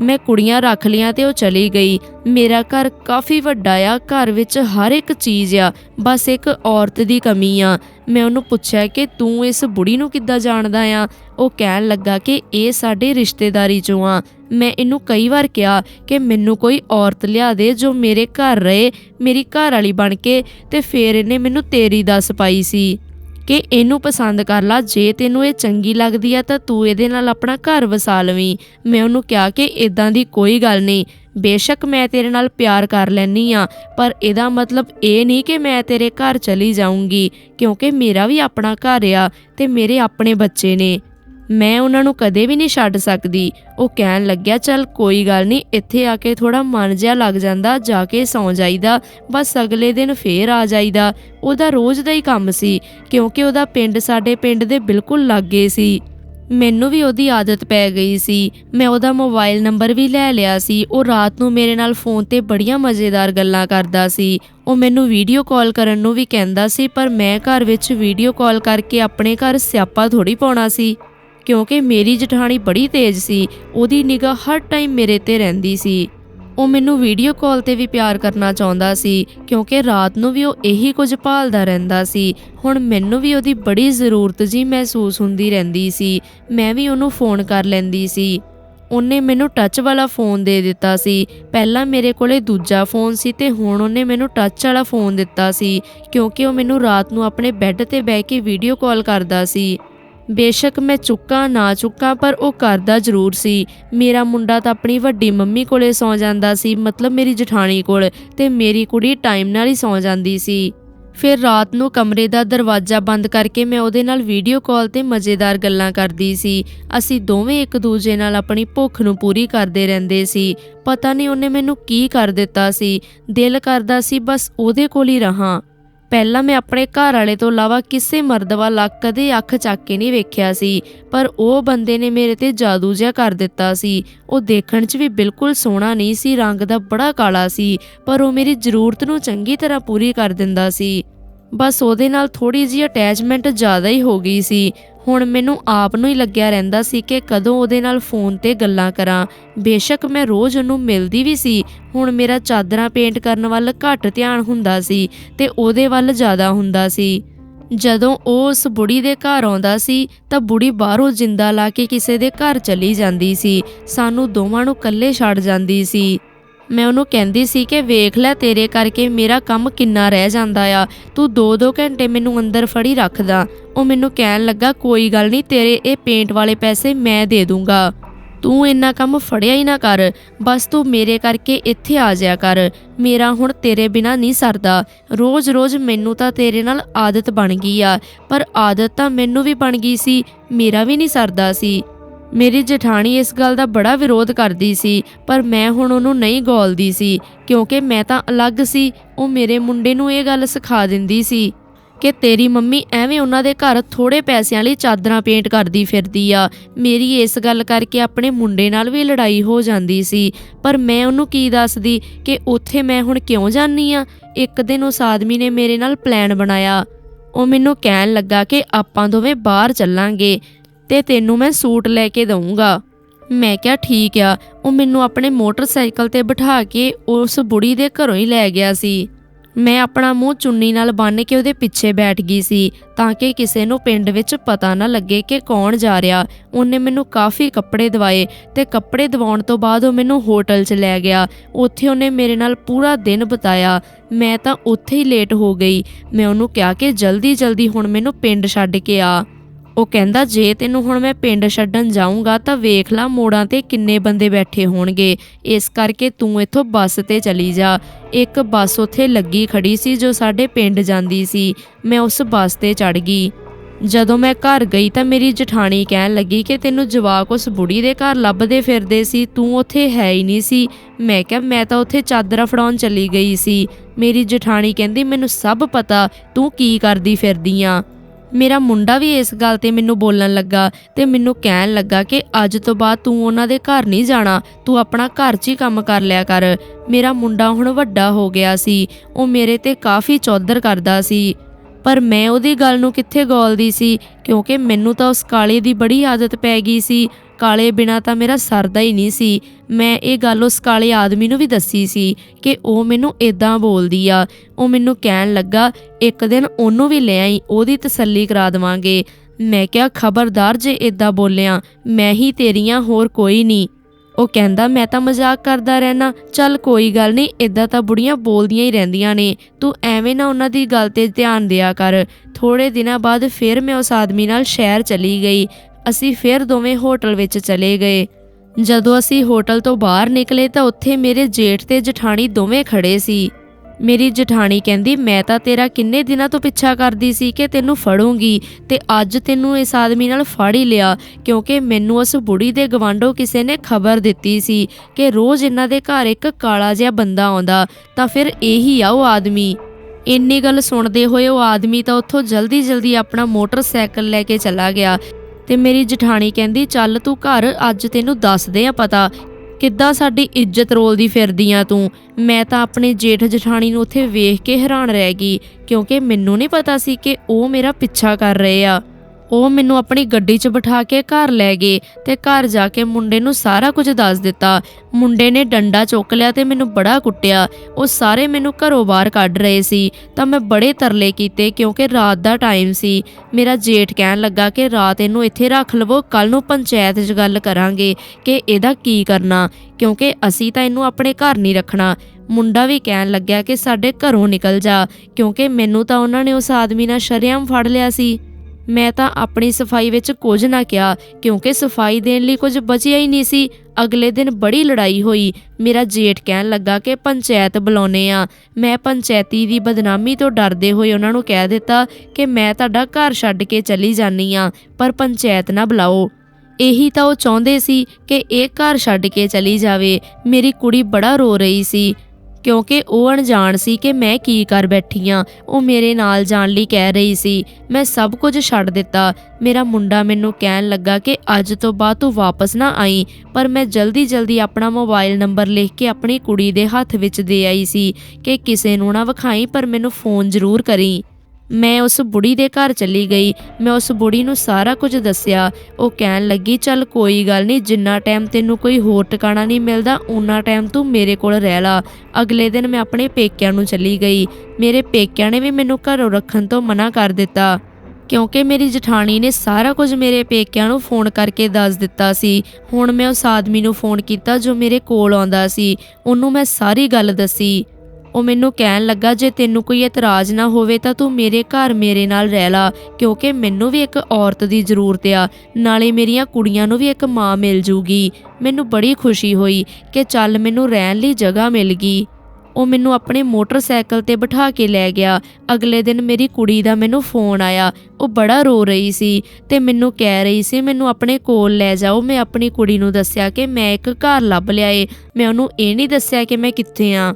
ਮੈਂ ਕੁੜੀਆਂ ਰੱਖ ਲੀਆਂ ਤੇ ਉਹ ਚਲੀ ਗਈ। ਮੇਰਾ ਘਰ ਕਾਫੀ ਵੱਡਾ ਆ, ਘਰ ਵਿੱਚ ਹਰ ਇੱਕ ਚੀਜ਼ ਆ, ਬਸ ਇੱਕ ਔਰਤ ਦੀ ਕਮੀ ਆ। ਮੈਂ ਉਹਨੂੰ ਪੁੱਛਿਆ ਕਿ ਤੂੰ ਇਸ ਬੁੜੀ ਨੂੰ ਕਿੱਦਾਂ ਜਾਣਦਾ ਆ? ਉਹ ਕਹਿਣ ਲੱਗਾ ਕਿ ਇਹ ਸਾਡੇ ਰਿਸ਼ਤੇਦਾਰੀ ਚੋਂ ਆ। ਮੈਂ ਇਹਨੂੰ ਕਈ ਵਾਰ ਕਿਹਾ ਕਿ ਮੈਨੂੰ ਕੋਈ ਔਰਤ ਲਿਆ ਦੇ ਜੋ ਮੇਰੇ ਘਰ ਰਹੇ, ਮੇਰੀ ਘਰ ਵਾਲੀ ਬਣ ਕੇ ਤੇ ਫੇਰ ਇਹਨੇ ਮੈਨੂੰ ਤੇਰੀ ਦੱਸ ਪਾਈ ਸੀ। ਕਿ ਇਹਨੂੰ ਪਸੰਦ ਕਰ ਲਾ, ਜੇ ਤੈਨੂੰ ਇਹ ਚੰਗੀ ਲੱਗਦੀ ਆ ਤਾਂ ਤੂੰ ਇਹਦੇ ਨਾਲ ਆਪਣਾ ਘਰ ਵਸਾ ਲਵੀਂ। ਮੈਂ ਉਹਨੂੰ ਕਿਹਾ ਕਿ ਇਦਾਂ ਦੀ ਕੋਈ ਗੱਲ ਨਹੀਂ। ਬੇਸ਼ੱਕ ਮੈਂ ਤੇਰੇ ਨਾਲ ਪਿਆਰ ਕਰ ਲੈਨੀ ਆ, ਪਰ ਇਹਦਾ ਮਤਲਬ ਇਹ ਨਹੀਂ ਕਿ ਮੈਂ ਤੇਰੇ ਘਰ ਚਲੀ ਜਾਊਂਗੀ, ਕਿਉਂਕਿ ਮੇਰਾ ਵੀ ਆਪਣਾ ਘਰ ਆ ਤੇ ਮੇਰੇ ਆਪਣੇ ਬੱਚੇ ਨੇ। ਮੈਂ ਉਹਨਾਂ ਨੂੰ ਕਦੇ ਵੀ ਨਹੀਂ ਛੱਡ ਸਕਦੀ। ਉਹ ਕਹਿਣ ਲੱਗਿਆ, ਚੱਲ ਕੋਈ ਗੱਲ ਨਹੀਂ, ਇੱਥੇ ਆ ਕੇ ਥੋੜਾ ਮਨ ਜਿਹਾ ਲੱਗ ਜਾਂਦਾ, ਜਾ ਕੇ ਸੌਂ ਜਾਈਦਾ, ਬਸ ਅਗਲੇ ਦਿਨ ਫੇਰ ਆ ਜਾਈਦਾ। ਉਹਦਾ ਰੋਜ਼ ਦਾ ਹੀ ਕੰਮ ਸੀ, ਕਿਉਂਕਿ ਉਹਦਾ ਪਿੰਡ ਸਾਡੇ ਪਿੰਡ ਦੇ ਬਿਲਕੁਲ ਲਾਗੇ ਸੀ। ਮੈਨੂੰ ਵੀ ਉਹਦੀ ਆਦਤ ਪੈ ਗਈ ਸੀ। ਮੈਂ ਉਹਦਾ ਮੋਬਾਈਲ ਨੰਬਰ ਵੀ ਲੈ ਲਿਆ ਸੀ। ਉਹ ਰਾਤ ਨੂੰ ਮੇਰੇ ਨਾਲ ਫੋਨ ਤੇ ਬੜੀਆਂ ਮਜ਼ੇਦਾਰ ਗੱਲਾਂ ਕਰਦਾ ਸੀ। ਉਹ ਮੈਨੂੰ ਵੀਡੀਓ ਕਾਲ ਕਰਨ ਨੂੰ ਵੀ ਕਹਿੰਦਾ ਸੀ, ਪਰ ਮੈਂ ਘਰ ਵਿੱਚ ਵੀਡੀਓ ਕਾਲ ਕਰਕੇ ਆਪਣੇ ਘਰ ਸਿਆਪਾ ਥੋੜੀ ਪਾਉਣਾ ਸੀ। ਕਿਉਂਕਿ ਮੇਰੀ ਜਠਾਣੀ ਬੜੀ ਤੇਜ਼ ਸੀ, ਉਹਦੀ ਨਿਗਾਹ ਹਰ ਟਾਈਮ ਮੇਰੇ ਤੇ ਰਹਿੰਦੀ ਸੀ। ਉਹ ਮੈਨੂੰ ਵੀਡੀਓ ਕਾਲ ਤੇ ਵੀ ਪਿਆਰ ਕਰਨਾ ਚਾਹੁੰਦਾ ਸੀ, ਕਿਉਂਕਿ ਰਾਤ ਨੂੰ ਵੀ ਉਹ ਇਹੀ ਕੁਝ ਭਾਲਦਾ ਰਹਿੰਦਾ ਸੀ। ਹੁਣ ਮੈਨੂੰ ਵੀ ਉਹਦੀ ਬੜੀ ਜ਼ਰੂਰਤ ਜੀ ਮਹਿਸੂਸ ਹੁੰਦੀ ਰਹਿੰਦੀ ਸੀ, ਮੈਂ ਵੀ ਉਹਨੂੰ ਫੋਨ ਕਰ ਲੈਂਦੀ ਸੀ। ਉਹਨੇ ਮੈਨੂੰ ਟੱਚ ਵਾਲਾ ਫੋਨ ਦੇ ਦਿੱਤਾ ਸੀ, ਪਹਿਲਾਂ ਮੇਰੇ ਕੋਲੇ ਦੂਜਾ ਫੋਨ ਸੀ ਤੇ ਹੁਣ ਉਹਨੇ ਮੈਨੂੰ ਟੱਚ ਵਾਲਾ ਫੋਨ ਦਿੱਤਾ ਸੀ, ਕਿਉਂਕਿ ਉਹ ਮੈਨੂੰ ਰਾਤ ਨੂੰ ਆਪਣੇ ਬੈੱਡ ਤੇ ਬਹਿ ਕੇ ਵੀਡੀਓ ਕਾਲ ਕਰਦਾ ਸੀ। ਬੇਸ਼ੱਕ ਮੈਂ ਚੁੱਕਾਂ, ਨਾ ਚੁੱਕਾਂ, ਪਰ ਉਹ ਕਰਦਾ ਜ਼ਰੂਰ ਸੀ। ਮੇਰਾ ਮੁੰਡਾ ਤਾਂ ਆਪਣੀ ਵੱਡੀ ਮੰਮੀ ਕੋਲੇ ਸੌਂ ਜਾਂਦਾ ਸੀ, ਮਤਲਬ ਮੇਰੀ ਜਠਾਣੀ ਕੋਲ, ਤੇ ਮੇਰੀ ਕੁੜੀ ਟਾਈਮ ਨਾਲ ਹੀ ਸੌਂ ਜਾਂਦੀ ਸੀ। ਫਿਰ ਰਾਤ ਨੂੰ ਕਮਰੇ ਦਾ ਦਰਵਾਜ਼ਾ ਬੰਦ ਕਰਕੇ ਮੈਂ ਉਹਦੇ ਨਾਲ ਵੀਡੀਓ ਕਾਲ ਤੇ ਮਜ਼ੇਦਾਰ ਗੱਲਾਂ ਕਰਦੀ ਸੀ। ਅਸੀਂ ਦੋਵੇਂ ਇੱਕ ਦੂਜੇ ਨਾਲ ਆਪਣੀ ਭੁੱਖ ਨੂੰ ਪੂਰੀ ਕਰਦੇ ਰਹਿੰਦੇ ਸੀ। ਪਤਾ ਨਹੀਂ ਉਹਨੇ ਮੈਨੂੰ ਕੀ ਕਰ ਦਿੱਤਾ ਸੀ। ਦਿਲ ਕਰਦਾ ਸੀ ਬਸ ਉਹਦੇ ਕੋਲ ਹੀ ਰਹਾ। ਪਹਿਲਾਂ ਮੈਂ ਆਪਣੇ ਘਰ ਵਾਲੇ ਤੋਂ ਇਲਾਵਾ ਕਿਸੇ ਮਰਦ ਵੱਲ ਕਦੇ ਅੱਖ ਚੱਕ ਕੇ ਨਹੀਂ ਵੇਖਿਆ ਸੀ, ਪਰ ਉਹ ਬੰਦੇ ਨੇ ਮੇਰੇ ਤੇ ਜਾਦੂ ਜਿਹਾ ਕਰ ਦਿੱਤਾ ਸੀ। ਉਹ ਦੇਖਣ 'ਚ ਵੀ ਬਿਲਕੁਲ ਸੋਹਣਾ ਨਹੀਂ ਸੀ, ਰੰਗ ਦਾ ਬੜਾ ਕਾਲਾ ਸੀ, ਪਰ ਉਹ ਮੇਰੀ ਜ਼ਰੂਰਤ ਨੂੰ ਚੰਗੀ ਤਰ੍ਹਾਂ ਪੂਰੀ ਕਰ ਦਿੰਦਾ ਸੀ। ਬਸ ਉਹਦੇ ਨਾਲ ਥੋੜੀ ਜਿਹੀ ਅਟੈਚਮੈਂਟ ਜ਼ਿਆਦਾ ਹੀ ਹੋ ਗਈ ਸੀ। ਹੁਣ ਮੈਨੂੰ ਆਪ ਨੂੰ ਹੀ ਲੱਗਿਆ ਰਹਿੰਦਾ ਸੀ ਕਿ ਕਦੋਂ ਉਹਦੇ ਨਾਲ ਫੋਨ ਤੇ ਗੱਲਾਂ ਕਰਾਂ। ਬੇਸ਼ੱਕ ਮੈਂ ਰੋਜ਼ ਉਹਨੂੰ ਮਿਲਦੀ ਵੀ ਸੀ। ਹੁਣ ਮੇਰਾ ਚਾਦਰਾਂ ਪੇਂਟ ਕਰਨ ਵੱਲ ਘੱਟ ਧਿਆਨ ਹੁੰਦਾ ਸੀ ਤੇ ਉਹਦੇ ਵੱਲ ਜ਼ਿਆਦਾ ਹੁੰਦਾ ਸੀ। ਜਦੋਂ ਉਹ ਉਸ ਬੁੜੀ ਦੇ ਘਰ ਆਉਂਦਾ ਸੀ, ਤਾਂ ਬੁੜੀ ਬਾਹਰੋਂ ਜਿੰਦਾ ਲਾ ਕੇ ਕਿਸੇ ਦੇ ਘਰ ਚਲੀ ਜਾਂਦੀ ਸੀ। ਸਾਨੂੰ ਦੋਵਾਂ ਨੂੰ ਇਕੱਲੇ ਛੱਡ ਜਾਂਦੀ ਸੀ। ਮੈਂ ਉਹਨੂੰ ਕਹਿੰਦੀ ਸੀ ਕਿ ਵੇਖ ਲੈ ਤੇਰੇ ਕਰਕੇ ਮੇਰਾ ਕੰਮ ਕਿੰਨਾ ਰਹਿ ਜਾਂਦਾ ਆ। ਤੂੰ 2-2 ਘੰਟੇ ਮੈਨੂੰ ਅੰਦਰ ਫੜੀ ਰੱਖਦਾ। ਉਹ ਮੈਨੂੰ ਕਹਿਣ ਲੱਗਾ, ਕੋਈ ਗੱਲ ਨਹੀਂ, ਤੇਰੇ ਇਹ ਪੇਂਟ ਵਾਲੇ ਪੈਸੇ ਮੈਂ ਦੇ ਦੂੰਗਾ। ਤੂੰ ਇੰਨਾ ਕੰਮ ਫੜਿਆ ਹੀ ਨਾ ਕਰ। ਬਸ ਤੂੰ ਮੇਰੇ ਕਰਕੇ ਇੱਥੇ ਆ ਜਾਇਆ ਕਰ। ਮੇਰਾ ਹੁਣ ਤੇਰੇ ਬਿਨਾ ਨਹੀਂ ਸਰਦਾ। ਰੋਜ਼-ਰੋਜ਼ ਮੈਨੂੰ ਤਾਂ ਤੇਰੇ ਨਾਲ ਆਦਤ ਬਣ ਗਈ ਆ। ਪਰ ਆਦਤ ਤਾਂ ਮੈਨੂੰ ਵੀ ਬਣ ਗਈ ਸੀ, ਮੇਰਾ ਵੀ ਨਹੀਂ ਸਰਦਾ ਸੀ। ਮੇਰੀ ਜਠਾਣੀ ਇਸ ਗੱਲ ਦਾ ਬੜਾ ਵਿਰੋਧ ਕਰਦੀ ਸੀ, ਪਰ ਮੈਂ ਹੁਣ ਉਹਨੂੰ ਨਹੀਂ ਗੋਲਦੀ ਸੀ, ਕਿਉਂਕਿ ਮੈਂ ਤਾਂ ਅਲੱਗ ਸੀ, ਉਹ ਮੇਰੇ ਮੁੰਡੇ ਨੂੰ ਇਹ ਗੱਲ ਸਿਖਾ ਦਿੰਦੀ ਸੀ ਕਿ ਤੇਰੀ ਮੰਮੀ ਐਵੇਂ ਉਹਨਾਂ ਦੇ ਘਰ ਥੋੜੇ ਪੈਸਿਆਂ ਲਈ ਚਾਦਰਾਂ ਪੇਂਟ ਕਰਦੀ ਫਿਰਦੀ ਆ, ਮੇਰੀ ਇਸ ਗੱਲ ਕਰਕੇ ਆਪਣੇ ਮੁੰਡੇ ਨਾਲ ਵੀ ਲੜਾਈ ਹੋ ਜਾਂਦੀ ਸੀ, ਪਰ ਮੈਂ ਉਹਨੂੰ ਕੀ ਦੱਸਦੀ ਕਿ ਉੱਥੇ ਮੈਂ ਹੁਣ ਕਿਉਂ ਜਾਨੀ ਆ, ਇੱਕ ਦਿਨ ਉਸ ਆਦਮੀ ਨੇ ਮੇਰੇ ਨਾਲ ਪਲਾਨ ਬਣਾਇਆ, ਉਹ ਮੈਨੂੰ ਕਹਿਣ ਲੱਗਾ ਕਿ ਆਪਾਂ ਦੋਵੇਂ ਬਾਹਰ ਚੱਲਾਂਗੇ ਤੇ ਤੈਨੂੰ ਮੈਂ ਸੂਟ ਲੈ ਕੇ ਦਊਂਗਾ। ਮੈਂ ਕਿਹਾ, ਠੀਕ ਆ। ਉਹ ਮੈਨੂੰ ਆਪਣੇ ਮੋਟਰਸਾਈਕਲ ਤੇ ਬਿਠਾ ਕੇ ਉਸ ਬੁੜੀ ਦੇ ਘਰੋਂ ਹੀ ਲੈ ਗਿਆ ਸੀ। ਮੈਂ ਆਪਣਾ ਮੂੰਹ ਚੁੰਨੀ ਨਾਲ ਬੰਨ੍ਹ ਕੇ ਉਹਦੇ ਪਿੱਛੇ ਬੈਠ ਗਈ ਸੀ, ਤਾਂ ਕਿ ਕਿਸੇ ਨੂੰ ਪਿੰਡ ਵਿੱਚ ਪਤਾ ਨਾ ਲੱਗੇ ਕਿ ਕੌਣ ਜਾ ਰਿਹਾ। ਉਹਨੇ ਮੈਨੂੰ ਕਾਫੀ ਕੱਪੜੇ ਦਵਾਏ ਤੇ ਕੱਪੜੇ ਦਿਵਾਉਣ ਤੋਂ ਬਾਅਦ ਉਹ ਮੈਨੂੰ ਹੋਟਲ 'ਚ ਲੈ ਗਿਆ। ਉੱਥੇ ਉਹਨੇ ਮੇਰੇ ਨਾਲ ਪੂਰਾ ਦਿਨ ਬਿਤਾਇਆ। ਮੈਂ ਤਾਂ ਉੱਥੇ ਹੀ ਲੇਟ ਹੋ ਗਈ। ਮੈਂ ਉਹਨੂੰ ਕਿਹਾ ਕਿ ਜਲਦੀ ਜਲਦੀ ਹੁਣ ਮੈਨੂੰ ਪਿੰਡ ਛੱਡ ਕੇ ਆ। ਉਹ ਕਹਿੰਦਾ, ਜੇ ਤੈਨੂੰ ਹੁਣ ਮੈਂ ਪਿੰਡ ਛੱਡਣ ਜਾਊਂਗਾ, ਤਾਂ ਵੇਖ ਲਾ ਮੋੜਾਂ ਤੇ ਕਿੰਨੇ ਬੰਦੇ ਬੈਠੇ ਹੋਣਗੇ। ਇਸ ਕਰਕੇ ਤੂੰ ਇੱਥੋਂ ਬੱਸ ਤੇ ਚਲੀ ਜਾ। ਇੱਕ ਬੱਸ ਉੱਥੇ ਲੱਗੀ ਖੜੀ ਸੀ ਜੋ ਸਾਡੇ ਪਿੰਡ ਜਾਂਦੀ ਸੀ। ਮੈਂ ਉਸ ਬੱਸ ਤੇ ਚੜ ਗਈ। ਜਦੋਂ ਮੈਂ ਘਰ ਗਈ ਤਾਂ ਮੇਰੀ ਜਠਾਣੀ ਕਹਿਣ ਲੱਗੀ ਕਿ ਤੈਨੂੰ ਜਵਾਕ ਉਸ ਬੁੜੀ ਦੇ ਘਰ ਲੱਭਦੇ ਫਿਰਦੇ ਸੀ, ਤੂੰ ਉੱਥੇ ਹੈ ਹੀ ਨਹੀਂ ਸੀ। ਮੈਂ ਕਿਹਾ, ਮੈਂ ਤਾਂ ਉੱਥੇ ਚਾਦਰਾਂ ਫੜਾਉਣ ਚਲੀ ਗਈ ਸੀ। ਮੇਰੀ ਜਠਾਣੀ ਕਹਿੰਦੀ, ਮੈਨੂੰ ਸਭ ਪਤਾ, ਤੂੰ ਕੀ ਕਰਦੀ ਫਿਰਦੀ ਆ? ਮੇਰਾ ਮੁੰਡਾ ਵੀ ਇਸ ਗੱਲ ਤੇ ਮੈਨੂੰ ਬੋਲਣ ਲੱਗਾ ਤੇ ਮੈਨੂੰ ਕਹਿਣ ਲੱਗਾ ਕਿ ਅੱਜ ਤੋਂ ਬਾਅਦ ਤੂੰ ਉਹਨਾਂ ਦੇ ਘਰ ਨਹੀਂ ਜਾਣਾ, ਤੂੰ ਆਪਣਾ ਘਰ 'ਚ ਹੀ ਕੰਮ ਕਰ ਲਿਆ ਕਰ। ਮੇਰਾ ਮੁੰਡਾ ਹੁਣ ਵੱਡਾ ਹੋ ਗਿਆ ਸੀ, ਉਹ ਮੇਰੇ ਤੇ ਕਾਫੀ ਚੌਧਰ ਕਰਦਾ ਸੀ। ਪਰ ਮੈਂ ਉਹਦੀ ਗੱਲ ਨੂੰ ਕਿੱਥੇ ਗੌਲਦੀ ਸੀ? ਕਿਉਂਕਿ ਮੈਨੂੰ ਤਾਂ ਉਸ ਕਾਲੇ ਦੀ ਬੜੀ ਆਦਤ ਪੈ ਗਈ ਸੀ। ਕਾਲੇ ਬਿਨਾ ਤਾਂ ਮੇਰਾ ਸਰਦਾ ਹੀ ਨਹੀਂ ਸੀ। ਮੈਂ ਇਹ ਗੱਲ ਉਸ ਕਾਲੇ ਆਦਮੀ ਨੂੰ ਵੀ ਦੱਸੀ ਸੀ ਕਿ ਉਹ ਮੈਨੂੰ ਇਦਾਂ ਬੋਲਦੀ ਆ। ਉਹ ਮੈਨੂੰ ਕਹਿਣ ਲੱਗਾ, ਇੱਕ ਦਿਨ ਉਹਨੂੰ ਵੀ ਲੈ ਆਈ, ਉਹਦੀ ਤਸੱਲੀ ਕਰਾ ਦਵਾਂਗੇ। ਮੈਂ ਕਿਹਾ, ਖਬਰਦਾਰ ਜੇ ਇਦਾਂ ਬੋਲਿਆ, ਮੈਂ ਹੀ ਤੇਰੀਆਂ ਹੋਰ ਕੋਈ ਨਹੀਂ। ਉਹ ਕਹਿੰਦਾ, ਮੈਂ ਤਾਂ ਮਜ਼ਾਕ ਕਰਦਾ ਰਹਿਣਾ ਚੱਲ ਕੋਈ ਗੱਲ ਨਹੀਂ ਇਦਾਂ ਤਾਂ ਬੁੜੀਆਂ ਬੋਲਦੀਆਂ ਹੀ ਰਹਿੰਦੀਆਂ ਨੇ। ਤੂੰ ਐਵੇਂ ਨਾ ਉਹਨਾਂ ਦੀ ਗੱਲ ਤੇ ਧਿਆਨ ਦਿਆ ਕਰ। ਥੋੜੇ ਦਿਨਾਂ ਬਾਅਦ ਫਿਰ ਮੈਂ ਉਸ ਆਦਮੀ ਨਾਲ ਸ਼ਹਿਰ ਚਲੀ ਗਈ। ਅਸੀਂ ਫਿਰ ਦੋਵੇਂ ਹੋਟਲ ਵਿੱਚ ਚਲੇ ਗਏ। ਜਦੋਂ ਅਸੀਂ ਹੋਟਲ ਤੋਂ ਬਾਹਰ ਨਿਕਲੇ ਤਾਂ ਉੱਥੇ ਮੇਰੇ ਜੇਠ ਤੇ ਜਠਾਣੀ ਦੋਵੇਂ ਖੜੇ ਸੀ। ਮੇਰੀ ਜਠਾਣੀ ਕਹਿੰਦੀ, ਮੈਂ ਤਾਂ ਤੇਰਾ ਕਿੰਨੇ ਦਿਨਾਂ ਤੋਂ ਪਿੱਛਾ ਕਰਦੀ ਸੀ ਕਿ ਤੈਨੂੰ ਫੜੂੰਗੀ ਤੇ ਅੱਜ ਤੈਨੂੰ ਇਸ ਆਦਮੀ ਨਾਲ ਫੜ ਹੀ ਲਿਆ, ਕਿਉਂਕਿ ਮੈਨੂੰ ਉਸ ਬੁੜੀ ਦੇ ਗਵਾਂਢੋਂ ਕਿਸੇ ਨੇ ਖਬਰ ਦਿੱਤੀ ਸੀ ਕਿ ਰੋਜ਼ ਇਹਨਾਂ ਦੇ ਘਰ ਇੱਕ ਕਾਲਾ ਜਿਹਾ ਬੰਦਾ ਆਉਂਦਾ, ਤਾਂ ਫਿਰ ਇਹੀ ਆ ਉਹ ਆਦਮੀ। ਇੰਨੀ ਗੱਲ ਸੁਣਦੇ ਹੋਏ ਉਹ ਆਦਮੀ ਤਾਂ ਉੱਥੋਂ ਜਲਦੀ ਜਲਦੀ ਆਪਣਾ ਮੋਟਰਸਾਈਕਲ ਲੈ ਕੇ ਚਲਾ ਗਿਆ। ਤੇ ਮੇਰੀ ਜਠਾਣੀ ਕਹਿੰਦੀ, ਚੱਲ ਤੂੰ ਘਰ ਅੱਜ ਤੈਨੂੰ ਦੱਸਦੇ ਆ ਪਤਾ। ਕਿੱਦਾਂ ਸਾਡੀ ਇੱਜ਼ਤ ਰੋਲਦੀ ਫਿਰਦੀਆਂ ਤੂੰ? ਮੈਂ ਤਾਂ ਆਪਣੇ ਜੇਠ ਜਠਾਣੀ ਨੂੰ ਉੱਥੇ ਵੇਖ ਕੇ ਹੈਰਾਨ ਰਹਿ ਗਈ, ਕਿਉਂਕਿ ਮੈਨੂੰ ਨਹੀਂ ਪਤਾ ਸੀ ਕਿ ਉਹ ਮੇਰਾ ਪਿੱਛਾ ਕਰ ਰਹੇ ਆ। ਉਹ ਮੈਨੂੰ ਆਪਣੀ ਗੱਡੀ 'ਚ ਬਿਠਾ ਕੇ ਘਰ ਲੈ ਗਏ ਤੇ ਘਰ ਜਾ ਕੇ ਮੁੰਡੇ ਨੂੰ ਸਾਰਾ ਕੁਝ ਦੱਸ ਦਿੱਤਾ। ਮੁੰਡੇ ਨੇ ਡੰਡਾ ਚੁੱਕ ਲਿਆ ਤੇ ਮੈਨੂੰ ਬੜਾ ਕੁੱਟਿਆ। ਉਹ ਸਾਰੇ ਮੈਨੂੰ ਘਰੋਂ ਬਾਹਰ ਕੱਢ ਰਹੇ ਸੀ। ਤਾਂ ਮੈਂ ਬੜੇ ਤਰਲੇ ਕੀਤੇ ਕਿਉਂਕਿ ਰਾਤ ਦਾ ਟਾਈਮ ਸੀ। ਮੇਰਾ ਜੇਠ ਕਹਿਣ ਲੱਗਾ ਕਿ ਰਾਤ ਇਹਨੂੰ ਇੱਥੇ ਰੱਖ ਲਵੋ ਕੱਲ ਨੂੰ ਪੰਚਾਇਤ 'ਚ ਗੱਲ ਕਰਾਂਗੇ ਕਿ ਇਹਦਾ ਕੀ ਕਰਨਾ, ਕਿਉਂਕਿ ਅਸੀਂ ਤਾਂ ਇਹਨੂੰ ਆਪਣੇ ਘਰ ਨਹੀਂ ਰੱਖਣਾ। ਮੁੰਡਾ ਵੀ ਕਹਿਣ ਲੱਗਿਆ ਕਿ ਸਾਡੇ ਘਰੋਂ ਨਿਕਲ ਜਾ, ਕਿਉਂਕਿ ਮੈਨੂੰ ਤਾਂ ਉਹਨਾਂ ਨੇ ਉਸ ਆਦਮੀ ਨਾਲ ਸ਼ਰੇਆਮ ਫੜ ਲਿਆ ਸੀ। ਮੈਂ ਤਾਂ ਆਪਣੀ ਸਫ਼ਾਈ ਵਿੱਚ ਕੁਝ ਨਾ ਕਿਹਾ, ਕਿਉਂਕਿ ਸਫ਼ਾਈ ਦੇਣ ਲਈ ਕੁਝ ਬਚਿਆ ਹੀ ਨਹੀਂ ਸੀ। ਅਗਲੇ ਦਿਨ ਬੜੀ ਲੜਾਈ ਹੋਈ। ਮੇਰਾ ਜੇਠ ਕਹਿਣ ਲੱਗਾ ਕਿ ਪੰਚਾਇਤ ਬੁਲਾਉਨੇ ਆ ਮੈਂ ਪੰਚਾਇਤੀ ਦੀ ਬਦਨਾਮੀ ਤੋਂ ਡਰਦੇ ਹੋਏ ਉਹਨਾਂ ਨੂੰ ਕਹਿ ਦਿੱਤਾ ਕਿ ਮੈਂ ਤੁਹਾਡਾ ਘਰ ਛੱਡ ਕੇ ਚਲੀ ਜਾਨੀ ਆ ਪਰ ਪੰਚਾਇਤ ਨਾ ਬੁਲਾਓ। ਇਹੀ ਤਾਂ ਉਹ ਚਾਹੁੰਦੇ ਸੀ ਕਿ ਇਹ ਘਰ ਛੱਡ ਕੇ ਚਲੀ ਜਾਵੇ। ਮੇਰੀ ਕੁੜੀ ਬੜਾ ਰੋ ਰਹੀ ਸੀ। ਕਿਉਂਕਿ ਉਹ ਅਣਜਾਣ ਸੀ ਕਿ ਮੈਂ ਕੀ ਕਰ ਬੈਠੀ ਆ। ਉਹ ਮੇਰੇ ਨਾਲ ਜਾਣ ਲਈ ਕਹਿ ਰਹੀ ਸੀ। ਮੈਂ ਸਭ ਕੁਝ ਛੱਡ ਦਿੱਤਾ। ਮੇਰਾ ਮੁੰਡਾ ਮੈਨੂੰ ਕਹਿਣ ਲੱਗਾ ਕਿ ਅੱਜ ਤੋਂ ਬਾਅਦ ਤੂੰ ਵਾਪਸ ਨਾ ਆਈ, ਪਰ ਮੈਂ ਜਲਦੀ ਜਲਦੀ ਆਪਣਾ ਮੋਬਾਈਲ ਨੰਬਰ ਲਿਖ ਕੇ ਆਪਣੀ ਕੁੜੀ ਦੇ ਹੱਥ ਵਿੱਚ ਦੇ ਆਈ ਸੀ ਕਿ ਕਿਸੇ ਨੂੰ ਨਾ ਵਿਖਾਈ, ਪਰ ਮੈਨੂੰ ਫੋਨ ਜ਼ਰੂਰ ਕਰੀ। ਮੈਂ ਉਸ ਬੁੜੀ ਦੇ ਘਰ ਚਲੀ ਗਈ। ਮੈਂ ਉਸ ਬੁੜੀ ਨੂੰ ਸਾਰਾ ਕੁਝ ਦੱਸਿਆ। ਉਹ ਕਹਿਣ ਲੱਗੀ, ਚੱਲ ਕੋਈ ਗੱਲ ਨਹੀਂ, ਜਿੰਨਾ ਟਾਈਮ ਤੈਨੂੰ ਕੋਈ ਹੋਰ ਟਿਕਾਣਾ ਨਹੀਂ ਮਿਲਦਾ ਉਨਾ ਟਾਈਮ ਤੂੰ ਮੇਰੇ ਕੋਲ ਰਹਿ ਲਾ। ਅਗਲੇ ਦਿਨ ਮੈਂ ਆਪਣੇ ਪੇਕਿਆਂ ਨੂੰ ਚਲੀ ਗਈ। ਮੇਰੇ ਪੇਕਿਆਂ ਨੇ ਵੀ ਮੈਨੂੰ ਘਰੋਂ ਰੱਖਣ ਤੋਂ ਮਨਾ ਕਰ ਦਿੱਤਾ। ਕਿਉਂਕਿ ਮੇਰੀ ਜਠਾਣੀ ਨੇ ਸਾਰਾ ਕੁਝ ਮੇਰੇ ਪੇਕਿਆਂ ਨੂੰ ਫੋਨ ਕਰਕੇ ਦੱਸ ਦਿੱਤਾ ਸੀ। ਹੁਣ ਮੈਂ ਉਸ ਆਦਮੀ ਨੂੰ ਫੋਨ ਕੀਤਾ ਜੋ ਮੇਰੇ ਕੋਲ ਆਉਂਦਾ ਸੀ। ਉਹਨੂੰ ਮੈਂ ਸਾਰੀ ਗੱਲ ਦੱਸੀ। ਉਹ ਮੈਨੂੰ ਕਹਿਣ ਲੱਗਾ, ਜੇ ਤੈਨੂੰ ਕੋਈ ਇਤਰਾਜ਼ ਨਾ ਹੋਵੇ ਤਾਂ ਤੂੰ ਮੇਰੇ ਘਰ ਮੇਰੇ ਨਾਲ ਰਹਿ ਲਾ, ਕਿਉਂਕਿ ਮੈਨੂੰ ਵੀ ਇੱਕ ਔਰਤ ਦੀ ਜ਼ਰੂਰਤ ਆ। ਨਾਲੇ ਮੇਰੀਆਂ ਕੁੜੀਆਂ ਨੂੰ ਵੀ ਇੱਕ ਮਾਂ ਮਿਲ ਜੂਗੀ। ਮੈਨੂੰ ਬੜੀ ਖੁਸ਼ੀ ਹੋਈ ਕਿ ਚੱਲ ਮੈਨੂੰ ਰਹਿਣ ਲਈ ਜਗ੍ਹਾ ਮਿਲ ਗਈ। ਉਹ ਮੈਨੂੰ ਆਪਣੇ ਮੋਟਰਸਾਈਕਲ ਤੇ ਬਿਠਾ ਕੇ ਲੈ ਗਿਆ। ਅਗਲੇ ਦਿਨ ਮੇਰੀ ਕੁੜੀ ਦਾ ਮੈਨੂੰ ਫੋਨ ਆਇਆ। ਉਹ ਬੜਾ ਰੋ ਰਹੀ ਸੀ ਤੇ ਮੈਨੂੰ ਕਹਿ ਰਹੀ ਸੀ, ਮੈਨੂੰ ਆਪਣੇ ਕੋਲ ਲੈ ਜਾਓ। ਮੈਂ ਆਪਣੀ ਕੁੜੀ ਨੂੰ ਦੱਸਿਆ ਕਿ ਮੈਂ ਇੱਕ ਘਰ ਲੱਭ ਲਿਆ ਏ ਮੈਂ ਉਹਨੂੰ ਇਹ ਨਹੀਂ ਦੱਸਿਆ ਕਿ ਮੈਂ ਕਿੱਥੇ ਆ।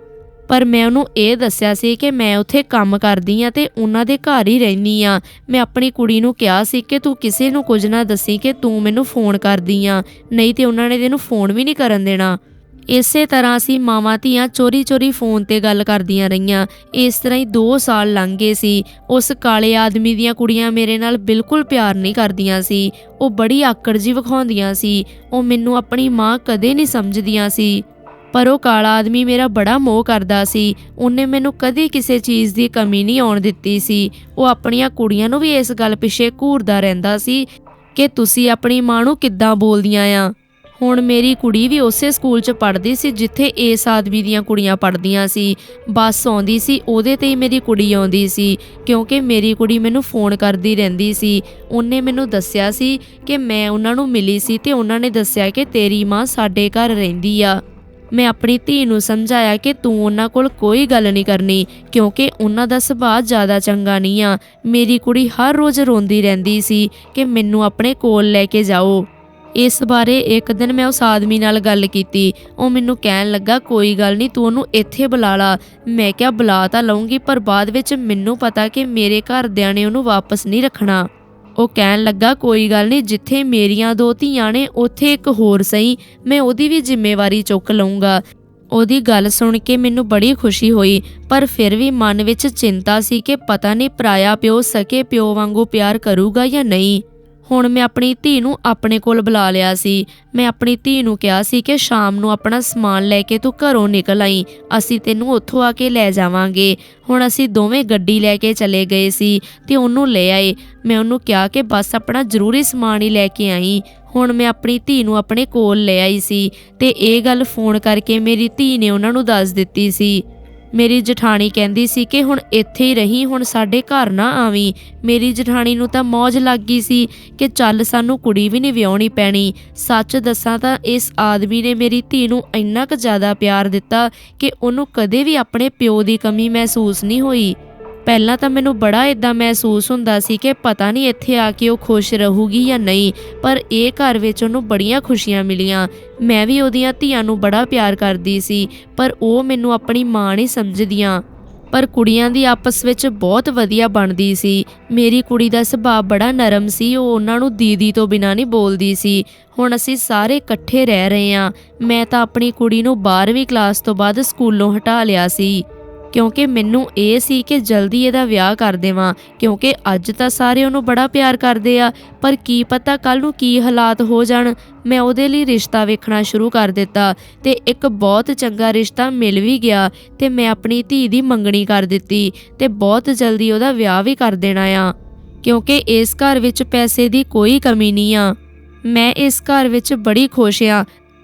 ਪਰ ਮੈਂ ਉਹਨੂੰ ਇਹ ਦੱਸਿਆ ਸੀ ਕਿ ਮੈਂ ਉੱਥੇ ਕੰਮ ਕਰਦੀ ਆ ਤੇ ਉਹਨਾਂ ਦੇ ਘਰ ਹੀ ਰਹਿਨੀ ਆ ਮੈਂ ਆਪਣੀ ਕੁੜੀ ਨੂੰ ਕਿਹਾ ਸੀ ਕਿ ਤੂੰ ਕਿਸੇ ਨੂੰ ਕੁਝ ਨਾ ਦੱਸੀ ਕਿ ਤੂੰ ਮੈਨੂੰ ਫੋਨ ਕਰਦੀ ਆ ਨਹੀਂ ਤੇ ਉਹਨਾਂ ਨੇ ਤੈਨੂੰ ਫੋਨ ਵੀ ਨਹੀਂ ਕਰਨ ਦੇਣਾ। ਇਸੇ ਤਰ੍ਹਾਂ ਅਸੀਂ ਮਾਵਾਂ ਧੀਆਂ ਚੋਰੀ-ਚੋਰੀ ਫੋਨ ਤੇ ਗੱਲ ਕਰਦੀਆਂ ਰਹੀਆਂ। ਇਸ ਤਰ੍ਹਾਂ ਹੀ 2 ਸਾਲ ਲੰਘ ਗਏ ਸੀ। ਉਸ ਕਾਲੇ ਆਦਮੀ ਦੀਆਂ ਕੁੜੀਆਂ ਮੇਰੇ ਨਾਲ ਬਿਲਕੁਲ ਪਿਆਰ ਨਹੀਂ ਕਰਦੀਆਂ ਸੀ। ਉਹ ਬੜੀ ਆਕੜ ਜੀ ਵਿਖਾਉਂਦੀਆਂ ਸੀ। ਉਹ ਮੈਨੂੰ ਆਪਣੀ ਮਾਂ ਕਦੇ ਨਹੀਂ ਸਮਝਦੀਆਂ ਸੀ। ਪਰ ਉਹ ਕਾਲਾ ਆਦਮੀ ਮੇਰਾ ਬੜਾ ਮੋਹ ਕਰਦਾ ਸੀ। ਉਹਨੇ ਮੈਨੂੰ ਕਦੇ ਕਿਸੇ ਚੀਜ਼ ਦੀ ਕਮੀ ਨਹੀਂ ਆਉਣ ਦਿੱਤੀ ਸੀ। ਉਹ ਆਪਣੀਆਂ ਕੁੜੀਆਂ ਨੂੰ ਵੀ ਇਸ ਗੱਲ ਪਿੱਛੇ ਘੂਰਦਾ ਰਹਿੰਦਾ ਸੀ ਕਿ ਤੁਸੀਂ ਆਪਣੀ ਮਾਂ ਨੂੰ ਕਿੱਦਾਂ ਬੋਲਦੀਆਂ ਆ। ਹੁਣ ਮੇਰੀ ਕੁੜੀ ਵੀ ਉਸੇ ਸਕੂਲ 'ਚ ਪੜ੍ਹਦੀ ਸੀ ਜਿੱਥੇ ਇਸ ਆਦਮੀ ਦੀਆਂ ਕੁੜੀਆਂ ਪੜ੍ਹਦੀਆਂ ਸੀ। ਬੱਸ ਆਉਂਦੀ ਸੀ, ਉਹਦੇ ਤੇ ਹੀ ਮੇਰੀ ਕੁੜੀ ਆਉਂਦੀ ਸੀ, ਕਿਉਂਕਿ ਮੇਰੀ ਕੁੜੀ ਮੈਨੂੰ ਫੋਨ ਕਰਦੀ ਰਹਿੰਦੀ ਸੀ। ਉਹਨੇ ਮੈਨੂੰ ਦੱਸਿਆ ਸੀ ਕਿ ਮੈਂ ਉਹਨਾਂ ਨੂੰ ਮਿਲੀ ਸੀ ਤੇ ਉਹਨਾਂ ਨੇ ਦੱਸਿਆ ਕਿ ਤੇਰੀ ਮਾਂ ਸਾਡੇ ਘਰ ਰਹਿੰਦੀ ਆ। ਮੈਂ ਆਪਣੀ ਧੀ ਨੂੰ ਸਮਝਾਇਆ ਕਿ ਤੂੰ ਉਹਨਾਂ ਕੋਲ ਕੋਈ ਗੱਲ ਨਹੀਂ ਕਰਨੀ, ਕਿਉਂਕਿ ਉਹਨਾਂ ਦਾ ਸੁਭਾਅ ਜ਼ਿਆਦਾ ਚੰਗਾ ਨਹੀਂ ਆ। ਮੇਰੀ ਕੁੜੀ ਹਰ ਰੋਜ਼ ਰੋਂਦੀ ਰਹਿੰਦੀ ਸੀ ਕਿ ਮੈਨੂੰ ਆਪਣੇ ਕੋਲ ਲੈ ਕੇ ਜਾਓ। ਇਸ ਬਾਰੇ ਇੱਕ ਦਿਨ ਮੈਂ ਉਸ ਆਦਮੀ ਨਾਲ ਗੱਲ ਕੀਤੀ। ਉਹ ਮੈਨੂੰ ਕਹਿਣ ਲੱਗਾ, ਕੋਈ ਗੱਲ ਨਹੀਂ, ਤੂੰ ਉਹਨੂੰ ਇੱਥੇ ਬੁਲਾ ਲਾ। ਮੈਂ ਕਿਹਾ, ਬੁਲਾ ਤਾਂ ਲਵਾਂਗੀ ਪਰ ਬਾਅਦ ਵਿੱਚ ਮੈਨੂੰ ਪਤਾ ਕਿ ਮੇਰੇ ਘਰਦਿਆਂ ਨੇ ਉਹਨੂੰ ਵਾਪਸ ਨਹੀਂ ਰੱਖਣਾ। ਉਹ ਕਹਿਣ ਲੱਗਾ, ਕੋਈ ਗੱਲ ਨਹੀਂ, ਜਿੱਥੇ ਮੇਰੀਆਂ ਦੋ ਧੀਆਂ ਨੇ, ਉੱਥੇ ਇੱਕ ਹੋਰ ਸਹੀ, ਮੈਂ ਉਹਦੀ ਵੀ ਜ਼ਿੰਮੇਵਾਰੀ ਚੁੱਕ ਲਵਾਂਗਾ ਉਹਦੀ ਗੱਲ ਸੁਣ ਕੇ ਮੈਨੂੰ ਬੜੀ ਖੁਸ਼ੀ ਹੋਈ, ਪਰ ਫਿਰ ਵੀ ਮਨ ਵਿੱਚ ਚਿੰਤਾ ਸੀ ਕਿ ਪਤਾ ਨਹੀਂ ਪਰਾਇਆ ਪਿਓ ਸਕੇ, ਪਿਓ ਵਾਂਗੂ ਪਿਆਰ ਕਰੂਗਾ ਜਾਂ ਨਹੀਂ। ਹੁਣ ਮੈਂ ਆਪਣੀ ਧੀ ਨੂੰ ਆਪਣੇ ਕੋਲ ਬੁਲਾ ਲਿਆ ਸੀ। ਮੈਂ ਆਪਣੀ ਧੀ ਨੂੰ ਕਿਹਾ ਸੀ ਕਿ ਸ਼ਾਮ ਨੂੰ ਆਪਣਾ ਸਮਾਨ ਲੈ ਕੇ ਤੂੰ ਘਰੋਂ ਨਿਕਲ ਆਈ। ਅਸੀਂ ਤੈਨੂੰ ਉੱਥੋਂ ਆ ਕੇ ਲੈ ਜਾਵਾਂਗੇ। ਹੁਣ ਅਸੀਂ ਦੋਵੇਂ ਗੱਡੀ ਲੈ ਕੇ ਚਲੇ ਗਏ ਸੀ ਤੇ ਉਹਨੂੰ ਲੈ ਆਏ। ਮੈਂ ਉਹਨੂੰ ਕਿਹਾ ਕਿ ਬਸ ਆਪਣਾ ਜ਼ਰੂਰੀ ਸਮਾਨ ਹੀ ਲੈ ਕੇ ਆਈ। ਹੁਣ ਮੈਂ ਆਪਣੀ ਧੀ ਨੂੰ ਆਪਣੇ ਕੋਲ ਲੈ ਆਈ ਸੀ ਤੇ ਇਹ ਗੱਲ ਫੋਨ ਕਰਕੇ ਮੇਰੀ ਧੀ ਨੇ ਉਹਨਾਂ ਨੂੰ ਦੱਸ ਦਿੱਤੀ ਸੀ। ਮੇਰੀ ਜਠਾਣੀ ਕਹਿੰਦੀ ਸੀ ਕਿ ਹੁਣ ਇੱਥੇ ਹੀ ਰਹੀ, ਹੁਣ ਸਾਡੇ ਘਰ ਨਾ ਆਵੀਂ। ਮੇਰੀ ਜਠਾਣੀ ਨੂੰ ਤਾਂ ਮੌਜ ਲੱਗ ਗਈ ਸੀ ਕਿ ਚੱਲ ਸਾਨੂੰ ਕੁੜੀ ਵੀ ਨਹੀਂ ਵਿਆਹਣੀ ਪੈਣੀ। ਸੱਚ ਦੱਸਾਂ ਤਾਂ ਇਸ ਆਦਮੀ ਨੇ ਮੇਰੀ ਧੀ ਨੂੰ ਇੰਨਾ ਕੁ ਜ਼ਿਆਦਾ ਪਿਆਰ ਦਿੱਤਾ ਕਿ ਉਹਨੂੰ ਕਦੇ ਵੀ ਆਪਣੇ ਪਿਓ ਦੀ ਕਮੀ ਮਹਿਸੂਸ ਨਹੀਂ ਹੋਈ। ਪਹਿਲਾਂ ਤਾਂ ਮੈਨੂੰ ਬੜਾ ਇਦਾਂ ਮਹਿਸੂਸ ਹੁੰਦਾ ਸੀ ਕਿ ਪਤਾ ਨਹੀਂ ਇੱਥੇ ਆ ਕੇ ਉਹ ਖੁਸ਼ ਰਹੂਗੀ ਜਾਂ ਨਹੀਂ, ਪਰ ਇਹ ਘਰ ਵਿੱਚ ਉਹਨੂੰ ਬੜੀਆਂ ਖੁਸ਼ੀਆਂ ਮਿਲੀਆਂ। ਮੈਂ ਵੀ ਉਹਦੀਆਂ ਧੀਆਂ ਨੂੰ ਬੜਾ ਪਿਆਰ ਕਰਦੀ ਸੀ, ਪਰ ਉਹ ਮੈਨੂੰ ਆਪਣੀ ਮਾਂ ਨਹੀਂ ਸਮਝਦੀਆਂ। ਪਰ ਕੁੜੀਆਂ ਦੀ ਆਪਸ ਵਿੱਚ ਬਹੁਤ ਵਧੀਆ ਬਣਦੀ ਸੀ। ਮੇਰੀ ਕੁੜੀ ਦਾ ਸੁਭਾਅ ਬੜਾ ਨਰਮ ਸੀ, ਉਹ ਉਹਨਾਂ ਨੂੰ ਦੀਦੀ ਤੋਂ ਬਿਨਾਂ ਨਹੀਂ ਬੋਲਦੀ ਸੀ। ਹੁਣ ਅਸੀਂ ਸਾਰੇ ਇਕੱਠੇ ਰਹਿ ਰਹੇ ਹਾਂ। ਮੈਂ ਤਾਂ ਆਪਣੀ ਕੁੜੀ ਨੂੰ 12ਵੀਂ ਕਲਾਸ ਤੋਂ ਬਾਅਦ ਸਕੂਲੋਂ ਹਟਾ ਲਿਆ ਸੀ। ਕਿਉਂਕਿ ਮੈਨੂੰ ਇਹ ਸੀ ਕਿ ਜਲਦੀ ਇਹਦਾ ਵਿਆਹ ਕਰ ਦੇਵਾਂ, ਕਿਉਂਕਿ ਅੱਜ ਤਾਂ ਸਾਰੇ ਉਹਨੂੰ ਬੜਾ ਪਿਆਰ ਕਰਦੇ ਆ। ਪਰ ਕੀ ਪਤਾ ਕੱਲ ਨੂੰ ਕੀ ਹਾਲਾਤ ਹੋ ਜਾਣ, ਮੈਂ ਉਹਦੇ ਲਈ ਰਿਸ਼ਤਾ ਵੇਖਣਾ ਸ਼ੁਰੂ ਕਰ ਦਿੱਤਾ ਤੇ ਇੱਕ ਬਹੁਤ ਚੰਗਾ ਰਿਸ਼ਤਾ ਮਿਲ ਵੀ ਗਿਆ ਤੇ ਮੈਂ ਆਪਣੀ ਧੀ ਦੀ ਮੰਗਣੀ ਕਰ ਦਿੱਤੀ ਤੇ ਬਹੁਤ ਜਲਦੀ ਉਹਦਾ ਵਿਆਹ ਵੀ ਕਰ ਦੇਣਾ ਆ। ਕਿਉਂਕਿ ਇਸ ਘਰ ਵਿੱਚ ਪੈਸੇ ਦੀ ਕੋਈ ਕਮੀ ਨਹੀਂ ਆ। ਮੈਂ ਇਸ ਘਰ ਵਿੱਚ ਬੜੀ ਖੁਸ਼ ਆ